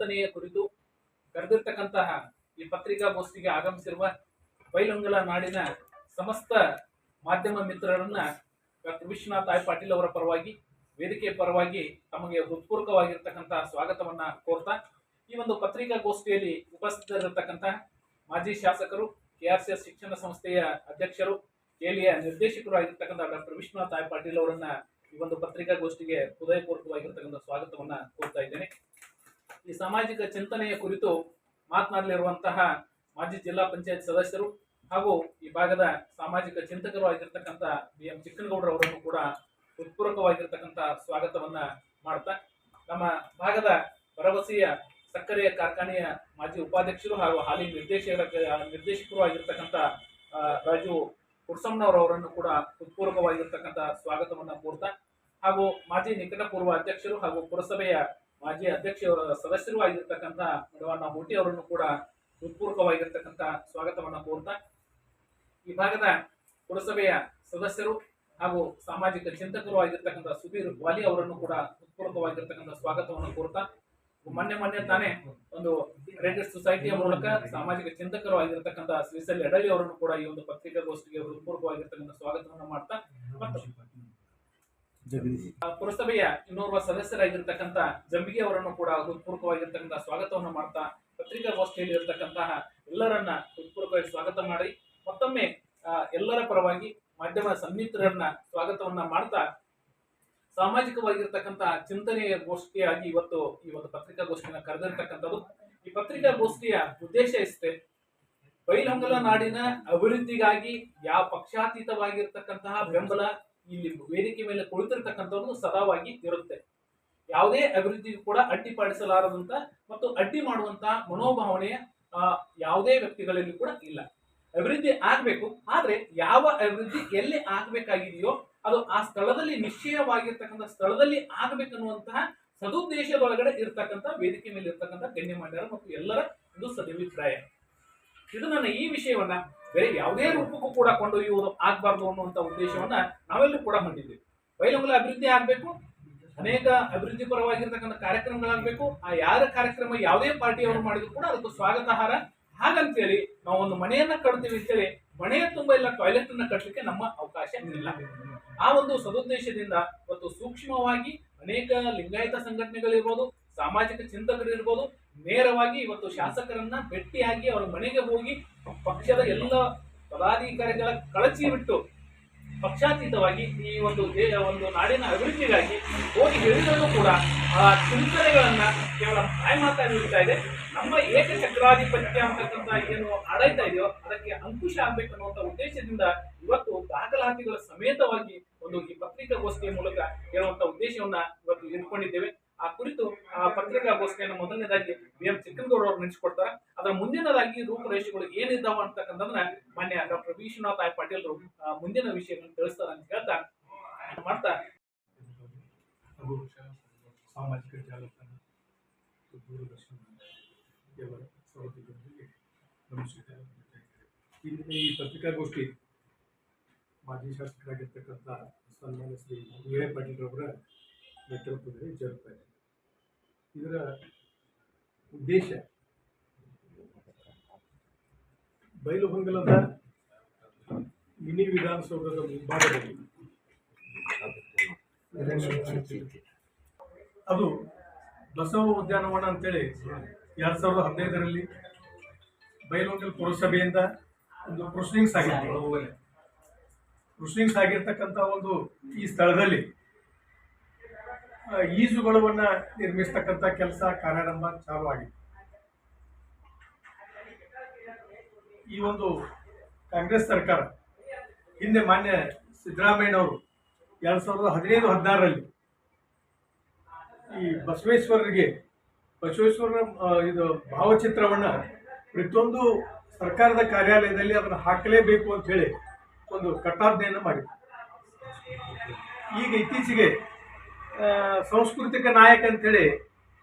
ಚಿಂತನೆಯ ಕುರಿತು ಕರೆದಿರ್ತಕ್ಕಂತಹ ಈ ಪತ್ರಿಕಾಗೋಷ್ಠಿಗೆ ಆಗಮಿಸಿರುವ ಬೈಲೊಂಗಲ ನಾಡಿನ ಸಮಸ್ತ ಮಾಧ್ಯಮ ಮಿತ್ರರನ್ನ ಡಾಕ್ಟರ್ ವಿಶ್ವನಾಥ್ ಆಯ್ ಪಾಟೀಲ್ ಅವರ ಪರವಾಗಿ, ವೇದಿಕೆ ಪರವಾಗಿ ತಮಗೆ ಹೃತ್ಪೂರ್ವಕವಾಗಿರ್ತಕ್ಕಂತಹ ಸ್ವಾಗತವನ್ನ ಕೋರ್ತಾ, ಈ ಒಂದು ಪತ್ರಿಕಾಗೋಷ್ಠಿಯಲ್ಲಿ ಉಪಸ್ಥಿತರಿರತಕ್ಕಂತಹ ಮಾಜಿ ಶಾಸಕರು, ಕೆಆರ್ಸಿಎಸ್ ಶಿಕ್ಷಣ ಸಂಸ್ಥೆಯ ಅಧ್ಯಕ್ಷರು ಕೇಲಿಯ ನಿರ್ದೇಶಕರು ಆಗಿರ್ತಕ್ಕಂಥ ಡಾಕ್ಟರ್ ವಿಶ್ವನಾಥ್ ಆಯ್ ಪಾಟೀಲ್ ಅವರನ್ನ ಈ ಒಂದು ಪತ್ರಿಕಾಗೋಷ್ಠಿಗೆ ಹೃದಯಪೂರ್ವಕವಾಗಿರ್ತಕ್ಕಂಥ ಸ್ವಾಗತವನ್ನ ಕೋರ್ತಾ ಇದ್ದೇನೆ. ಈ ಸಾಮಾಜಿಕ ಚಿಂತನೆಯ ಕುರಿತು ಮಾತನಾಡಲಿರುವಂತಹ ಮಾಜಿ ಜಿಲ್ಲಾ ಪಂಚಾಯತ್ ಸದಸ್ಯರು ಹಾಗೂ ಈ ಭಾಗದ ಸಾಮಾಜಿಕ ಚಿಂತಕರು ಆಗಿರ್ತಕ್ಕಂಥ ಬಿ ಎಂ ಚಿಕ್ಕನಗೌಡರ ಅವರನ್ನು ಕೂಡ ಹೃತ್ಪೂರ್ವಕವಾಗಿರ್ತಕ್ಕಂಥ ಸ್ವಾಗತವನ್ನ ಮಾಡ್ತಾ ನಮ್ಮ ಭಾಗದ ಭರವಸೆಯ ಸಕ್ಕರೆಯ ಕಾರ್ಖಾನೆಯ ಮಾಜಿ ಉಪಾಧ್ಯಕ್ಷರು ಹಾಗೂ ಹಾಲಿ ನಿರ್ದೇಶಕರ ನಿರ್ದೇಶಕರು ಆಗಿರ್ತಕ್ಕಂಥ ರಾಜು ಕುರ್ಸಮ್ಮನವರವರನ್ನು ಕೂಡ ಹೃತ್ಪೂರ್ವಕವಾಗಿರ್ತಕ್ಕಂಥ ಸ್ವಾಗತವನ್ನು ಕೋರ್ತಾ ಹಾಗೂ ಮಾಜಿ ನಿಕಟಪೂರ್ವ ಅಧ್ಯಕ್ಷರು ಹಾಗೂ ಪುರಸಭೆಯ ಮಾಜಿ ಅಧ್ಯಕ್ಷ ಸದಸ್ಯರು ಆಗಿರ್ತಕ್ಕಂಥ ಮಡವಣ್ಣ ಮೂಟಿ ಅವರನ್ನು ಕೂಡ ಹೃತ್ಪೂರ್ವಕವಾಗಿರ್ತಕ್ಕಂಥ ಸ್ವಾಗತವನ್ನ ಕೋರ್ತಾ ಈ ಭಾಗದ ಪುರಸಭೆಯ ಸದಸ್ಯರು ಹಾಗೂ ಸಾಮಾಜಿಕ ಚಿಂತಕರು ಆಗಿರ್ತಕ್ಕಂಥ ಸುಧೀರ್ ವಾಲಿ ಅವರನ್ನು ಕೂಡ ಹೃತ್ಪೂರ್ವಕವಾಗಿರ್ತಕ್ಕಂಥ ಸ್ವಾಗತವನ್ನು ಕೋರ್ತಾ ಮೊನ್ನೆ ಮೊನ್ನೆ ತಾನೇ ಒಂದು ರೆಡ್ ಸೊಸೈಟಿಯ ಮೂಲಕ ಸಾಮಾಜಿಕ ಚಿಂತಕರು ಆಗಿರ್ತಕ್ಕಂಥ ಶ್ರೀಸಲ್ ಎಡಲಿ ಅವರನ್ನು ಕೂಡ ಈ ಒಂದು ಪತ್ರಿಕಾಗೋಷ್ಠಿಗೆ ಹೃತ್ಪೂರ್ವಕವಾಗಿರ್ತಕ್ಕಂಥ ಸ್ವಾಗತವನ್ನು ಮಾಡ್ತಾ ಪುರಸಭೆಯ ಇನ್ನೋರ್ವ ಸದಸ್ಯರಾಗಿರ್ತಕ್ಕಂಥ ಜಂಬಿಗೆ ಅವರನ್ನು ಕೂಡ ಹೃತ್ಪೂರ್ವಕವಾಗಿರ್ತಕ್ಕಂಥ ಸ್ವಾಗತವನ್ನು ಮಾಡ್ತಾ ಪತ್ರಿಕಾಗೋಷ್ಠಿಯಲ್ಲಿ ಇರತಕ್ಕಂತಹ ಎಲ್ಲರನ್ನ ಹೃತ್ಪೂರ್ವಕವಾಗಿ ಸ್ವಾಗತ ಮಾಡಿ, ಮತ್ತೊಮ್ಮೆ ಎಲ್ಲರ ಪರವಾಗಿ ಮಾಧ್ಯಮ ಸನ್ನಿಹಿತರನ್ನ ಸ್ವಾಗತವನ್ನ ಮಾಡ್ತಾ ಸಾಮಾಜಿಕವಾಗಿರ್ತಕ್ಕಂತಹ ಚಿಂತನೆಯ ಗೋಷ್ಠಿಯಾಗಿ ಇವತ್ತು ಈ ಒಂದು ಪತ್ರಿಕಾಗೋಷ್ಠಿನ ಕರೆದಿರ್ತಕ್ಕಂಥದ್ದು. ಈ ಪತ್ರಿಕಾಗೋಷ್ಠಿಯ ಉದ್ದೇಶ ಇಷ್ಟೇ. ಬೈಲಹೊಂಗಲ ನಾಡಿನ ಅಭಿವೃದ್ಧಿಗಾಗಿ ಯಾವ ಪಕ್ಷಾತೀತವಾಗಿರ್ತಕ್ಕಂತಹ ಬೆಂಬಲ ಇಲ್ಲಿ ವೇದಿಕೆ ಮೇಲೆ ಕುಳಿತಿರ್ತಕ್ಕಂಥವ್ರನ್ನು ಸದಾವಾಗಿ ಇರುತ್ತೆ. ಯಾವುದೇ ಅಭಿವೃದ್ಧಿಗೂ ಕೂಡ ಅಡ್ಡಿಪಡಿಸಲಾರದಂತ ಮತ್ತು ಅಡ್ಡಿ ಮಾಡುವಂತಹ ಮನೋಭಾವನೆಯ ಯಾವುದೇ ವ್ಯಕ್ತಿಗಳಲ್ಲಿ ಕೂಡ ಇಲ್ಲ. ಅಭಿವೃದ್ಧಿ ಆಗ್ಬೇಕು, ಆದ್ರೆ ಯಾವ ಅಭಿವೃದ್ಧಿ ಎಲ್ಲಿ ಆಗ್ಬೇಕಾಗಿದೆಯೋ ಅದು ಆ ಸ್ಥಳದಲ್ಲಿ ನಿಶ್ಚಯವಾಗಿರ್ತಕ್ಕಂಥ ಸ್ಥಳದಲ್ಲಿ ಆಗ್ಬೇಕನ್ನುವಂತಹ ಸದುದ್ದೇಶದೊಳಗಡೆ ಇರ್ತಕ್ಕಂಥ ವೇದಿಕೆ ಮೇಲೆ ಇರ್ತಕ್ಕಂಥ ಗಣ್ಯಮಾನ್ಯರ ಮತ್ತು ಎಲ್ಲರ ಒಂದು ಸದಭಿಪ್ರಾಯ. ಇದು ನನ್ನ ಈ ವಿಷಯವನ್ನ ಬೇರೆ ಯಾವುದೇ ರೂಪಕ್ಕೂ ಕೂಡ ಕೊಂಡೊಯ್ಯುವುದು ಆಗಬಾರ್ದು ಅನ್ನುವಂತ ಉದ್ದೇಶವನ್ನ ನಾವೆಲ್ಲರೂ ಕೂಡ ಹೊಂದಿದ್ದೀವಿ ಬೈಲಂಗುಲ ಅಭಿವೃದ್ಧಿ ಆಗಬೇಕು, ಅನೇಕ ಅಭಿವೃದ್ಧಿ ಪರವಾಗಿರ್ತಕ್ಕಂಥ ಕಾರ್ಯಕ್ರಮಗಳಾಗಬೇಕು, ಆ ಯಾರ ಕಾರ್ಯಕ್ರಮ ಯಾವುದೇ ಪಾರ್ಟಿಯವರು ಮಾಡಿದ್ರು ಕೂಡ ಅದಕ್ಕೆ ಸ್ವಾಗತಾರ್ಹ. ಹಾಗಂತೇಳಿ ನಾವು ಒಂದು ಮನೆಯನ್ನ ಕಟ್ತೀವಿ ಅಂತೇಳಿ ಮನೆಯ ತುಂಬ ಇಲ್ಲ ಟಾಯ್ಲೆಟ್ ಅನ್ನ ಕಟ್ಟಲಿಕ್ಕೆ ನಮ್ಮ ಅವಕಾಶ ಇಲ್ಲ. ಆ ಒಂದು ಸದುದ್ದೇಶದಿಂದ ಮತ್ತು ಸೂಕ್ಷ್ಮವಾಗಿ ಅನೇಕ ಲಿಂಗಾಯತ ಸಂಘಟನೆಗಳಿರ್ಬೋದು, ಸಾಮಾಜಿಕ ಚಿಂತಕರು ಇರ್ಬೋದು ನೇರವಾಗಿ ಇವತ್ತು ಶಾಸಕರನ್ನ ಭೇಟಿಯಾಗಿ ಅವರ ಮನೆಗೆ ಹೋಗಿ ಪಕ್ಷದ ಎಲ್ಲ ಪದಾಧಿಕಾರಿಗಳ ಕಳಚಿ ಬಿಟ್ಟು ಪಕ್ಷಾತೀತವಾಗಿ ಈ ಒಂದು ದೇಶ ಒಂದು ನಾಡಿನ ಅಭಿವೃದ್ಧಿಗಾಗಿ ಹೋಗಿ ಹೇಳಿದರೂ ಕೂಡ ಆ ಚಿಂತನೆಗಳನ್ನ ಕೇವಲ ಮಾಯ ಮಾತಾಡಿ ಬಿಡ್ತಾ ಇದೆ. ನಮ್ಮ ಏಕಚಕ್ರಾಧಿಪತ್ಯ ಅಂತಕ್ಕಂಥ ಏನು ಆಡಳಿತ ಇದೆಯೋ ಅದಕ್ಕೆ ಅಂಕುಶ ಆಗ್ಬೇಕು ಅನ್ನುವಂಥ ಉದ್ದೇಶದಿಂದ ಇವತ್ತು ದಾಖಲಾತಿಗಳ ಸಮೇತವಾಗಿ ಒಂದು ಈ ಪತ್ರಿಕಾಗೋಷ್ಠಿಯ ಮೂಲಕ ಹೇಳುವಂತ ಉದ್ದೇಶವನ್ನ ಇವತ್ತು ಇಟ್ಕೊಂಡಿದ್ದೇವೆ. ಆ ಕುರಿತು ಆ ಪತ್ರಿಕಾಗೋಷ್ಠಿಯನ್ನು ಮೊದಲನೇದಾಗಿ ಬಿ ಎಂ ಚಿಕ್ಕನಗೌಡ ಅವರು ನಡೆಸಿಕೊಡ್ತಾರೆ ಅದರ ಮುಂದಿನದಾಗಿ ರೂಪುರೇಷೆಗಳು ಏನಿದ್ದಾವ ಅಂತಕ್ಕಂಥದನ್ನ ಮಾನ್ಯ ಡಾಕ್ಟರ್ ವಿಶ್ವನಾಥ್ ಆಯ್ ಪಾಟೀಲ್ರು ಆ, ಮುಂದಿನ ವಿಷಯಗಳನ್ನು ತಿಳಿಸ್ತಾರೆ ಅಂತ ಹೇಳ್ತಾ ಮಾಡ್ತಾ ಸಾಮಾಜಿಕ ಜಾಲತಾಣ ದೂರದರ್ಶನ ಈ ಪತ್ರಿಕಾಗೋಷ್ಠಿ ಮಾಜಿ ಶಾಸಕರಾಗಿರ್ತಕ್ಕಂಥ ಸನ್ಮಾನ್ಯ ಶ್ರೀ ಐ ಪಾಟೀಲ್ ಅವರ ನೇತೃತ್ವದಲ್ಲಿ ಜರುಗ್ತಾ ಇದೆ. ಇದರ ಉದ್ದೇಶ ಬೈಲುಹೊಂಗಲದ ಮಿನಿ ವಿಧಾನಸೌಧದ ಮುಂಭಾಗದಲ್ಲಿ. ಅದು ಬಸವ ಉದ್ಯಾನವನ ಅಂತೇಳಿ ಎರಡು ಸಾವಿರದ ಹದಿನೈದರಲ್ಲಿ ಬಯಲುಂಗಲ್ ಪುರಸಭೆಯಿಂದ ಒಂದು ಕೃಷ್ಣಿಂಗ್ಸ್ ಆಗಿತ್ತು ಕೃಷ್ಣಿಂಗ್ಸ್ ಆಗಿರ್ತಕ್ಕಂಥ ಒಂದು ಈ ಸ್ಥಳದಲ್ಲಿ ಆ, ಈಜುಗೊಳವನ್ನ ನಿರ್ಮಿಸ್ತಕ್ಕಂಥ ಕೆಲಸ ಕಾರ್ಯಾರಂಭ ಚಾಲು ಆಗಿದೆ. ಈ ಒಂದು ಕಾಂಗ್ರೆಸ್ ಸರ್ಕಾರ ಹಿಂದೆ ಮಾನ್ಯ ಸಿದ್ದರಾಮಯ್ಯನವರು ಎರಡ್ ಸಾವಿರದ ಹದಿನೈದು ಹದಿನಾರರಲ್ಲಿ ಈ ಬಸವೇಶ್ವರರಿಗೆ ಬಸವೇಶ್ವರ ಇದು ಭಾವಚಿತ್ರವನ್ನ ಪ್ರತಿಯೊಂದು ಸರ್ಕಾರದ ಕಾರ್ಯಾಲಯದಲ್ಲಿ ಅದನ್ನು ಹಾಕಲೇಬೇಕು ಅಂತ ಹೇಳಿ ಒಂದು ಕಟ್ಟಾಜ್ಞೆಯನ್ನು ಮಾಡಿದ್ರು. ಈಗ ಇತ್ತೀಚೆಗೆ ಸಾಂಸ್ಕೃತಿಕ ನಾಯಕ ಅಂತೇಳಿ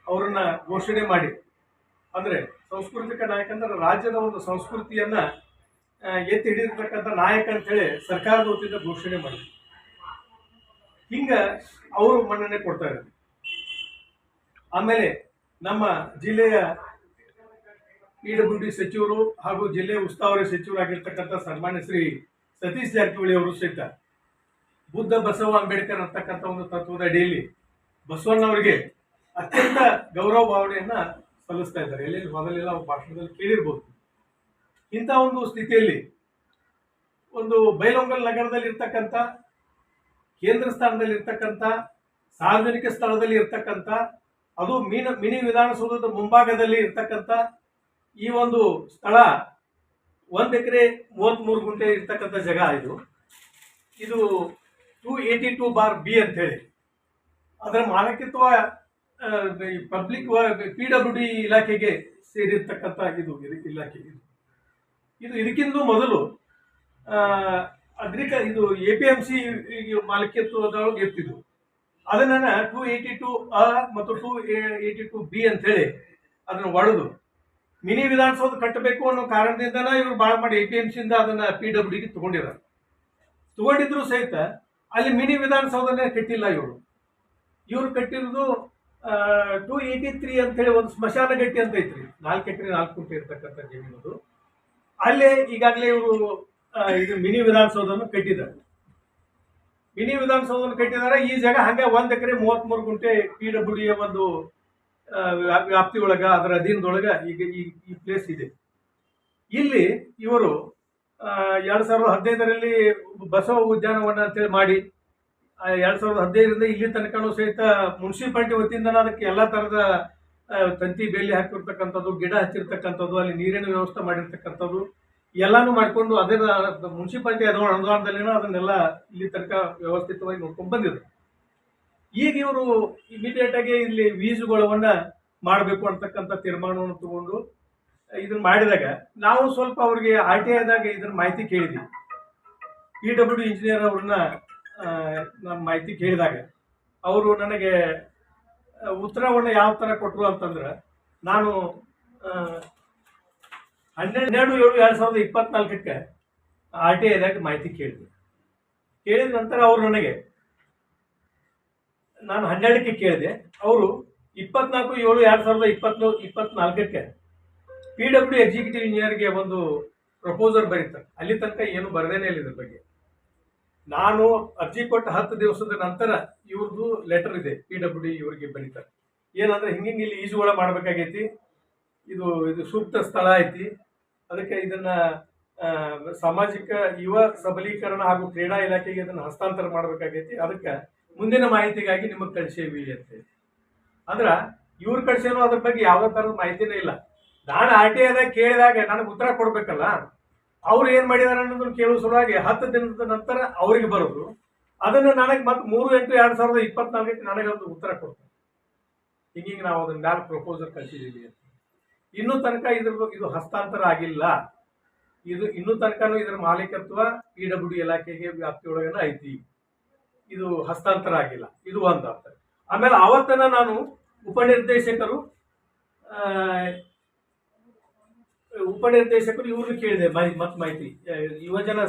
ಅವರನ್ನ ಘೋಷಣೆ ಮಾಡಿ. ಅಂದ್ರೆ ಸಾಂಸ್ಕೃತಿಕ ನಾಯಕ ಅಂದ್ರೆ ರಾಜ್ಯದ ಒಂದು ಸಂಸ್ಕೃತಿಯನ್ನ ಎತ್ತಿ ಹಿಡಿದಿರ್ತಕ್ಕಂಥ ನಾಯಕ ಅಂತೇಳಿ ಸರ್ಕಾರದ ವತಿಯಿಂದ ಘೋಷಣೆ ಮಾಡಿ ಹಿಂಗ ಅವರು ಮನ್ನಣೆ ಕೊಡ್ತಾ ಇದ್ದಾರೆ. ಆಮೇಲೆ ನಮ್ಮ ಜಿಲ್ಲೆಯ ಪಿ ಡಬ್ಲ್ಯೂ ಸಚಿವರು ಹಾಗೂ ಜಿಲ್ಲೆಯ ಉಸ್ತುವಾರಿ ಸಚಿವರಾಗಿರ್ತಕ್ಕಂಥ ಸನ್ಮಾನ್ಯ ಶ್ರೀ ಸತೀಶ್ ಜಾರಕಿಹೊಳಿ ಅವರು ಸಹಿತ ಬುದ್ಧ ಬಸವ ಅಂಬೇಡ್ಕರ್ ಅಂತಕ್ಕಂಥ ಒಂದು ತತ್ವದ ಅಡಿಯಲ್ಲಿ ಬಸವಣ್ಣವರಿಗೆ ಅತ್ಯಂತ ಗೌರವ ಭಾವನೆಯನ್ನ ಸಲ್ಲಿಸ್ತಾ ಇದ್ದಾರೆ. ಎಲ್ಲೆಲ್ಲಿ ಮೊದಲೆಲ್ಲ ಭಾಷಣದಲ್ಲಿ ಕೇಳಿರ್ಬೋದು. ಇಂಥ ಒಂದು ಸ್ಥಿತಿಯಲ್ಲಿ ಒಂದು ಬೈಲೊಂಗಲ್ ನಗರದಲ್ಲಿ ಇರ್ತಕ್ಕಂಥ, ಕೇಂದ್ರ ಸ್ಥಾನದಲ್ಲಿ ಇರ್ತಕ್ಕಂಥ, ಸಾರ್ವಜನಿಕ ಸ್ಥಳದಲ್ಲಿ ಇರ್ತಕ್ಕಂಥ, ಅದು ಮೀನು, ಮಿನಿ ವಿಧಾನಸೌಧದ ಮುಂಭಾಗದಲ್ಲಿ ಇರ್ತಕ್ಕಂಥ ಈ ಒಂದು ಸ್ಥಳ ಒಂದು ಎಕರೆ ಮೂವತ್ತ್ಮೂರು ಗುಂಟೆ ಇರ್ತಕ್ಕಂಥ ಜಾಗ ಇದು. ಇದು two eighty two bar B ಅಂತ ಹೇಳಿ ಅದರ ಮಾಲಕತ್ವ ಪಬ್ಲಿಕ್ ಪಿ ಡಬ್ಲ್ಯೂ ಡಿ ಇಲಾಖೆಗೆ ಸೇರಿರ್ತಕ್ಕಂಥ ಇದು ಇಲಾಖೆಗೆ ಇಲಾಖೆ ಇದು. ಇದು ಇದಕ್ಕಿಂತ ಮೊದಲು ಅಗ್ರಿಕಲ್ ಇದು ಎ ಪಿ ಎಂ ಸಿ ಮಾಲಕತ್ವದೊಳಗೆ ಇರ್ತಿದ್ವು. ಅದನ್ನ ಟೂ ಏಯ್ಟಿ ಟು ಅ ಮತ್ತು ಟೂ ಏಯ್ಟಿ ಟು ಬಿ ಅಂತ ಹೇಳಿ ಅದನ್ನ ಒಡೆದು, ಮಿನಿ ವಿಧಾನಸೌಧ ಕಟ್ಟಬೇಕು ಅನ್ನೋ ಕಾರಣದಿಂದನೇ ಇವರು ಭಾಳ ಮಾಡಿ ಎ ಪಿ ಎಂ ಸಿಯಿಂದ ಅದನ್ನ ಪಿ ಡಬ್ಲ್ಯೂ ಡಿಗೆ ತಗೊಂಡಿದ್ದಾರೆ ತಗೊಂಡಿದ್ರು ಸಹಿತ ಅಲ್ಲಿ ಮಿನಿ ವಿಧಾನಸೌಧನೇ ಕಟ್ಟಿಲ್ಲ ಇವರು. ಇವರು ಕಟ್ಟಿರೋದು ಟೂ ಏಯ್ಟಿ ತ್ರೀ ಅಂತೇಳಿ ಒಂದು ಸ್ಮಶಾನ ಗಟ್ಟಿ ಅಂತ ಐತ್ರಿ. ನಾಲ್ಕು ಎಕರೆ, ನಾಲ್ಕು ಕುಂಟೆ ಇರ್ತಕ್ಕಂಥ ಜಮೀನದು ಅಲ್ಲೇ ಈಗಾಗಲೇ ಇವರು ಇದು ಮಿನಿ ವಿಧಾನಸೌಧವನ್ನು ಕಟ್ಟಿದ್ದಾರೆ. ಮಿನಿ ವಿಧಾನಸೌಧವನ್ನು ಕಟ್ಟಿದ್ದಾರೆ. ಈ ಜಾಗ ಹಾಗೆ ಒಂದು ಎಕರೆ ಮೂವತ್ಮೂರು ಗುಂಟೆ ಪಿ ಡಬ್ಲ್ಯೂ ಒಂದು ವ್ಯಾಪ್ತಿಯೊಳಗೆ ವ್ಯಾಪ್- ವ್ಯಾಪ್ತಿಯೊಳಗ, ಅದರ ಅಧೀನದೊಳಗೆ ಈಗ ಈ ಪ್ಲೇಸ್ ಇದೆ. ಇಲ್ಲಿ ಇವರು ಎರಡ್ ಸಾವಿರದ ಹದಿನೈದರಲ್ಲಿ ಬಸವ ಉದ್ಯಾನವನ ಅಂತೇಳಿ ಮಾಡಿ ಎರಡು ಸಾವಿರದ ಹದಿನೈದರಿಂದ ಇಲ್ಲಿ ತನಕನೂ ಸಹಿತ ಮುನ್ಸಿಪಾಲ್ಟಿ ವತಿಯಿಂದ ಅದಕ್ಕೆ ಎಲ್ಲ ತರದ ತಂತಿ ಬೇಲಿ ಹಾಕಿರ್ತಕ್ಕಂಥದ್ದು, ಗಿಡ ಹಚ್ಚಿರ್ತಕ್ಕಂಥದ್ದು, ಅಲ್ಲಿ ನೀರಿನ ವ್ಯವಸ್ಥೆ ಮಾಡಿರ್ತಕ್ಕಂಥದ್ದು, ಎಲ್ಲಾನು ಮಾಡಿಕೊಂಡು ಅದೇ ಮುನ್ಸಿಪಾಲ್ಟಿ ಅದರ ಅನುದಾನದಲ್ಲಿನೂ ಅದನ್ನೆಲ್ಲ ಇಲ್ಲಿ ತನಕ ವ್ಯವಸ್ಥಿತವಾಗಿ ನೋಡ್ಕೊಂಡು ಬಂದಿದೆ ಈಗ ಇವರು ಇಮಿಡಿಯೇಟ್ ಆಗಿ ಇಲ್ಲಿ ವೀಜುಗಳವನ್ನು ಮಾಡಬೇಕು ಅಂತಕ್ಕಂಥ ತೀರ್ಮಾನವನ್ನು ತಗೊಂಡು ಇದನ್ನ ಮಾಡಿದಾಗ ನಾವು ಸ್ವಲ್ಪ ಅವ್ರಿಗೆ ಆರ್ ಟಿ ಐದಾಗ ಇದ್ರ ಮಾಹಿತಿ ಕೇಳಿದ್ವಿ. ಪಿ ಡಬ್ಲ್ಯೂ ಡಿ ಇಂಜಿನಿಯರ್ ಅವ್ರನ್ನ ನಮ್ಮ ಮಾಹಿತಿ ಕೇಳಿದಾಗ ಅವರು ನನಗೆ ಉತ್ತರವನ್ನು ಯಾವ ಥರ ಕೊಟ್ಟರು ಅಂತಂದ್ರೆ ನಾನು ಹನ್ನೆರಡು, ಏಳು, ಎರಡು ಸಾವಿರದ ಇಪ್ಪತ್ನಾಲ್ಕಕ್ಕೆ ಆರ್ ಟಿ ಐದಾಗ ಮಾಹಿತಿ ಕೇಳಿದೆ ಕೇಳಿದ ನಂತರ ಅವರು ನನಗೆ, ನಾನು ಹನ್ನೆರಡಕ್ಕೆ ಕೇಳಿದೆ. ಅವರು ಇಪ್ಪತ್ನಾಲ್ಕು, ಏಳು, ಎರಡು ಸಾವಿರದ ಇಪ್ಪತ್ನೂ, ಇಪ್ಪತ್ನಾಲ್ಕಕ್ಕೆ ಪಿ ಡಬ್ಲ್ಯೂ ಎಕ್ಸಿಕ್ಯೂಟಿವ್ ಇಂಜಿನಿಯರ್ಗೆ ಒಂದು ಪ್ರಪೋಸರ್ ಬರೀತಾರೆ ಅಲ್ಲಿ ತನಕ ಏನು ಬರದೇನೆ ಇಲ್ಲ ಇದ್ರ ಬಗ್ಗೆ. ನಾನು ಅರ್ಜಿ ಕೊಟ್ಟ ಹತ್ತು ದಿವಸದ ನಂತರ ಇವ್ರದ್ದು ಲೆಟರ್ ಇದೆ ಪಿ ಡಬ್ಲ್ಯೂ ಡಿ ಇವರಿಗೆ ಬರೀತಾರೆ ಏನಂದ್ರೆ ಹಿಂಗೆ ಇಲ್ಲಿ ಈಜುಗೊಳ ಮಾಡ್ಬೇಕಾಗೈತಿ. ಇದು ಇದು ಸೂಕ್ತ ಸ್ಥಳ ಐತಿ. ಅದಕ್ಕೆ ಇದನ್ನ ಸಾಮಾಜಿಕ ಯುವ ಸಬಲೀಕರಣ ಹಾಗೂ ಕ್ರೀಡಾ ಇಲಾಖೆಗೆ ಇದನ್ನು ಹಸ್ತಾಂತರ ಮಾಡ್ಬೇಕಾಗೈತಿ. ಅದಕ್ಕೆ ಮುಂದಿನ ಮಾಹಿತಿಗಾಗಿ ನಿಮಗೆ ಕಳಿಸೇವಿ ಅಂತೇಳಿ. ಅಂದ್ರೆ ಇವ್ರ ಕಳಿಸೇನೋ ಅದ್ರ ಬಗ್ಗೆ ಯಾವುದೇ ತರದ ಮಾಹಿತಿನೇ ಇಲ್ಲ. ನಾನು ಆರ್ ಟಿ ಐದಾಗ ಕೇಳಿದಾಗ ನನಗೆ ಉತ್ತರ ಕೊಡ್ಬೇಕಲ್ಲ, ಅವ್ರು ಏನ್ ಮಾಡಿದಾರೆ ಅನ್ನೋದನ್ನ ಕೇಳುವ ಸಲುವಾಗಿ ಹತ್ತು ದಿನದ ನಂತರ ಅವ್ರಿಗೆ ಬರೋದು. ಅದನ್ನು ನನಗೆ ಮತ್ತೆ ಮೂರು, ಎಂಟು, ಎರಡ್ ಸಾವಿರದ ಇಪ್ಪತ್ನಾಲ್ಕಕ್ಕೆ ನನಗೆ ಒಂದು ಉತ್ತರ ಕೊಡ್ತಾರೆ. ಹಿಂಗಿಂಗ್ ನಾವು ಅದನ್ನ ಮ್ಯಾಲ ಪ್ರಪೋಸಲ್ ಕಳಿಸಿದ್ದೀವಿ ಅಂತ. ಇನ್ನೂ ತನಕ ಇದ್ರ ಬಗ್ಗೆ ಇದು ಹಸ್ತಾಂತರ ಆಗಿಲ್ಲ. ಇದು ಇನ್ನೂ ತನಕನೂ ಇದರ ಮಾಲೀಕತ್ವ ಇ ಡಬ್ಲ್ಯೂ ಡಿ ಇಲಾಖೆಗೆ ವ್ಯಾಪ್ತಿಯೊಳಗನ ಐತಿ. ಇದು ಹಸ್ತಾಂತರ ಆಗಿಲ್ಲ. ಇದು ಒಂದು ಆಮೇಲೆ ಆವತ್ತನ ನಾನು ಉಪನಿರ್ದೇಶಕರು ಆ, ಉಪನಿರ್ದೇಶಕರು ಇವ್ರನ್ನ ಕೇಳಿದೆ ಮತ್ ಮಾಹಿತಿ. ಯುವಜನ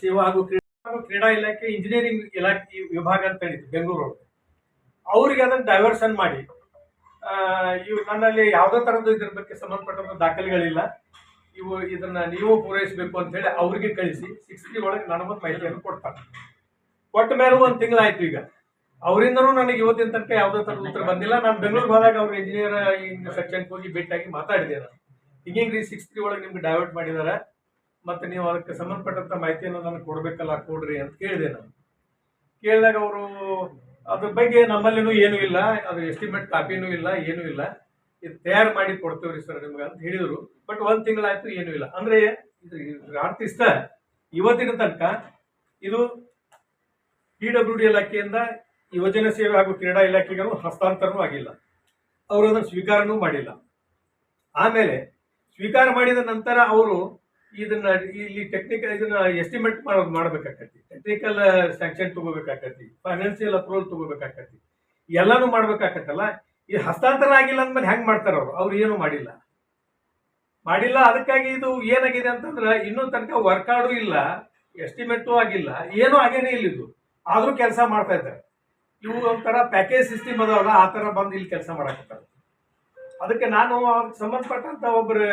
ಸೇವಾ ಹಾಗೂ ಕ್ರೀಡಾ ಕ್ರೀಡಾ ಇಲಾಖೆ ಇಂಜಿನಿಯರಿಂಗ್ ಇಲಾಖೆ ವಿಭಾಗ ಅಂತ ಹೇಳಿದ್ರು ಬೆಂಗಳೂರು ಅವ್ರಿಗೆ ಅದನ್ನ ಡೈವರ್ಷನ್ ಮಾಡಿ. ಇವ್ರು ಇವು ನನ್ನಲ್ಲಿ ಯಾವುದೇ ತರದ್ದು ಇದ್ರ ಬಗ್ಗೆ ಸಂಬಂಧಪಟ್ಟಂತ ದಾಖಲೆಗಳಿಲ್ಲ. ಇವು ಇದನ್ನ ನೀವು ಪೂರೈಸಬೇಕು ಅಂತ ಹೇಳಿ ಅವ್ರಿಗೆ ಕಳಿಸಿ ಸಿಕ್ಸ್ಟಿ ಒಳಗೆ ನನಗೊಂದು ಮಾಹಿತಿಯನ್ನು ಕೊಡ್ತಾರೆ. ಕೊಟ್ಟ ಮೇಲೆ ಒಂದು ತಿಂಗಳಾಯ್ತು ಈಗ. ಅವರಿಂದನೂ ನನಗೆ ಇವತ್ತಿನ ತನಕ ಯಾವುದೇ ಥರದ ಉತ್ತರ ಬಂದಿಲ್ಲ. ನಾನು ಬೆಂಗಳೂರಿಗೆ ಹೋದಾಗ ಅವ್ರ ಇಂಜಿನಿಯರ್ ಸೆಕ್ಷನ್ಗೆ ಹೋಗಿ ಭೇಟಿಯಾಗಿ ಮಾತಾಡಿದೆ ನಾನು. ಹಿಂಗೆ ಸಿಕ್ಸ್ ತ್ರೀ ಒಳಗೆ ನಿಮ್ಗೆ ಡೈವರ್ಟ್ ಮಾಡಿದಾರೆ. ಮತ್ತೆ ನೀವು ಅದಕ್ಕೆ ಸಂಬಂಧಪಟ್ಟಂಥ ಮಾಹಿತಿಯನ್ನು ನನಗೆ ಕೊಡಬೇಕಲ್ಲ, ಕೊಡ್ರಿ ಅಂತ ಕೇಳಿದೆ ನಾನು. ಕೇಳಿದಾಗ ಅವರು, ಅದ್ರ ಬಗ್ಗೆ ನಮ್ಮಲ್ಲಿನೂ ಏನೂ ಇಲ್ಲ, ಅದು ಎಸ್ಟಿಮೇಟ್ ಕಾಪಿನೂ ಇಲ್ಲ, ಏನೂ ಇಲ್ಲ. ಇದು ತಯಾರು ಮಾಡಿ ಕೊಡ್ತೇವ್ರಿ ಸರ್ ನಿಮ್ಗೆ ಅಂತ ಹೇಳಿದರು. ಬಟ್ ಒಂದು ತಿಂಗಳಾಯ್ತು, ಏನೂ ಇಲ್ಲ. ಅಂದ್ರೆ ಇದು ಇದ್ರ ಅರ್ಥ ಇಷ್ಟ? ಇವತ್ತಿನ ತನಕ ಇದು ಪಿ ಡಬ್ಲ್ಯೂ ಡಿ ಇಲಾಖೆಯಿಂದ ಯುವಜನ ಸೇವೆ ಹಾಗೂ ಕ್ರೀಡಾ ಇಲಾಖೆಗೂ ಹಸ್ತಾಂತರನೂ ಆಗಿಲ್ಲ. ಅವರು ಅದನ್ನು ಸ್ವೀಕಾರನೂ ಮಾಡಿಲ್ಲ. ಆಮೇಲೆ ಸ್ವೀಕಾರ ಮಾಡಿದ ನಂತರ ಅವರು ಇದನ್ನ ಇಲ್ಲಿ ಟೆಕ್ನಿಕಲ್ ಇದನ್ನ ಎಸ್ಟಿಮೇಟ್ ಮಾಡೋದು ಮಾಡ್ಬೇಕಾಕತಿ ಟೆಕ್ನಿಕಲ್ ಸ್ಯಾಂಕ್ಷನ್ ತಗೋಬೇಕಾಕತಿ ಫೈನಾನ್ಸಿಯಲ್ ಅಪ್ರೂವಲ್ ತಗೋಬೇಕಾಕತಿ ಎಲ್ಲಾನು ಮಾಡ್ಬೇಕಾಕತ್ತಲ್ಲ. ಈ ಹಸ್ತಾಂತರ ಆಗಿಲ್ಲ ಅಂದ್ಮೇಲೆ ಹೆಂಗ್ ಮಾಡ್ತಾರ ಅವ್ರು? ಅವ್ರು ಏನು ಮಾಡಿಲ್ಲ. ಮಾಡಿಲ್ಲ, ಅದಕ್ಕಾಗಿ ಇದು ಏನಾಗಿದೆ ಅಂತಂದ್ರೆ ಇನ್ನೂ ತನಕ ವರ್ಕಾರ್ಡು ಇಲ್ಲ ಎಸ್ಟಿಮೇಟು ಆಗಿಲ್ಲ, ಏನೂ ಆಗೇನೇ ಇಲ್ಲ ಇದು. ಆದರೂ ಕೆಲಸ ಮಾಡ್ತಾ ಇದ್ದಾರೆ. ಇವು ಒಂಥರ ಪ್ಯಾಕೇಜ್ ಸಿಸ್ಟಮ್ ಅದಾವಲ್ಲ, ಆ ಥರ ಬಂದು ಇಲ್ಲಿ ಕೆಲಸ ಮಾಡಕತ್ತಾರೆ. ಅದಕ್ಕೆ ನಾನು ಅವ್ರಿಗೆ ಸಂಬಂಧಪಟ್ಟಂತ ಒಬ್ರು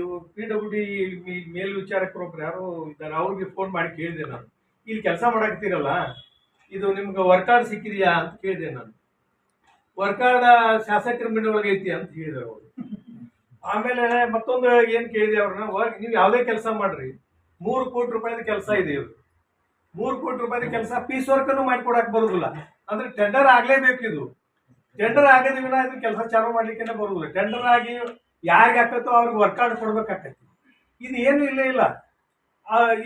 ಇವು ಪಿ ಡಬ್ಲ್ಯೂ ಡಿ ಮೇಲ್ವಿಚಾರಕರು ಒಬ್ರು ಯಾರು ಇದ್ದಾರೆ, ಅವ್ರಿಗೆ ಫೋನ್ ಮಾಡಿ ಕೇಳಿದೆ ನಾನು. ಇಲ್ಲಿ ಕೆಲಸ ಮಾಡಾಕ್ತಿರಲ್ಲ, ಇದು ನಿಮ್ಗೆ ವರ್ಕ್ ಕಾರ್ಡ್ ಸಿಕ್ಕಿದೆಯಾ ಅಂತ ಕೇಳಿದೆ ನಾನು. ವರ್ಕ್ ಕಾರ್ಡ್ ಶಾಸಕರ ಮನೆ ಒಳಗೆ ಐತಿ ಅಂತ ಹೇಳಿದ್ರು ಅವರು. ಆಮೇಲೆ ಮತ್ತೊಂದು ಏನು ಕೇಳಿದೆ ಅವ್ರನ್ನ ವರ್ಕ್ ನೀವು ಯಾವುದೇ ಕೆಲಸ ಮಾಡ್ರಿ. ಮೂರು ಕೋಟಿ ರೂಪಾಯಿದ ಕೆಲಸ ಇದೆ ಇವರು ಮೂರು ಕೋಟಿ ರೂಪಾಯಿದ ಕೆಲಸ ಪೀಸ್ ವರ್ಕ್ ಮಾಡಿಕೊಡಕ್ಕೆ ಬರುದಿಲ್ಲ. ಅಂದ್ರೆ ಟೆಂಡರ್ ಆಗಲೇಬೇಕು ಇದು ಟೆಂಡರ್ ಆಗದ ವಿನ ಇದು ಕೆಲಸ ಚಾಲೂ ಮಾಡ್ಲಿಕ್ಕೆ ಬರುವುದಿಲ್ಲ ಟೆಂಡರ್ ಆಗಿ ಯಾರಿಗೆ ಆಗ್ತೈತೋ ಅವ್ರಿಗೆ ವರ್ಕೌಟ್ ಕೊಡ್ಬೇಕಾಗ್ತೈತಿ. ಇದು ಏನು ಇಲ್ಲೇ, ಇಲ್ಲ.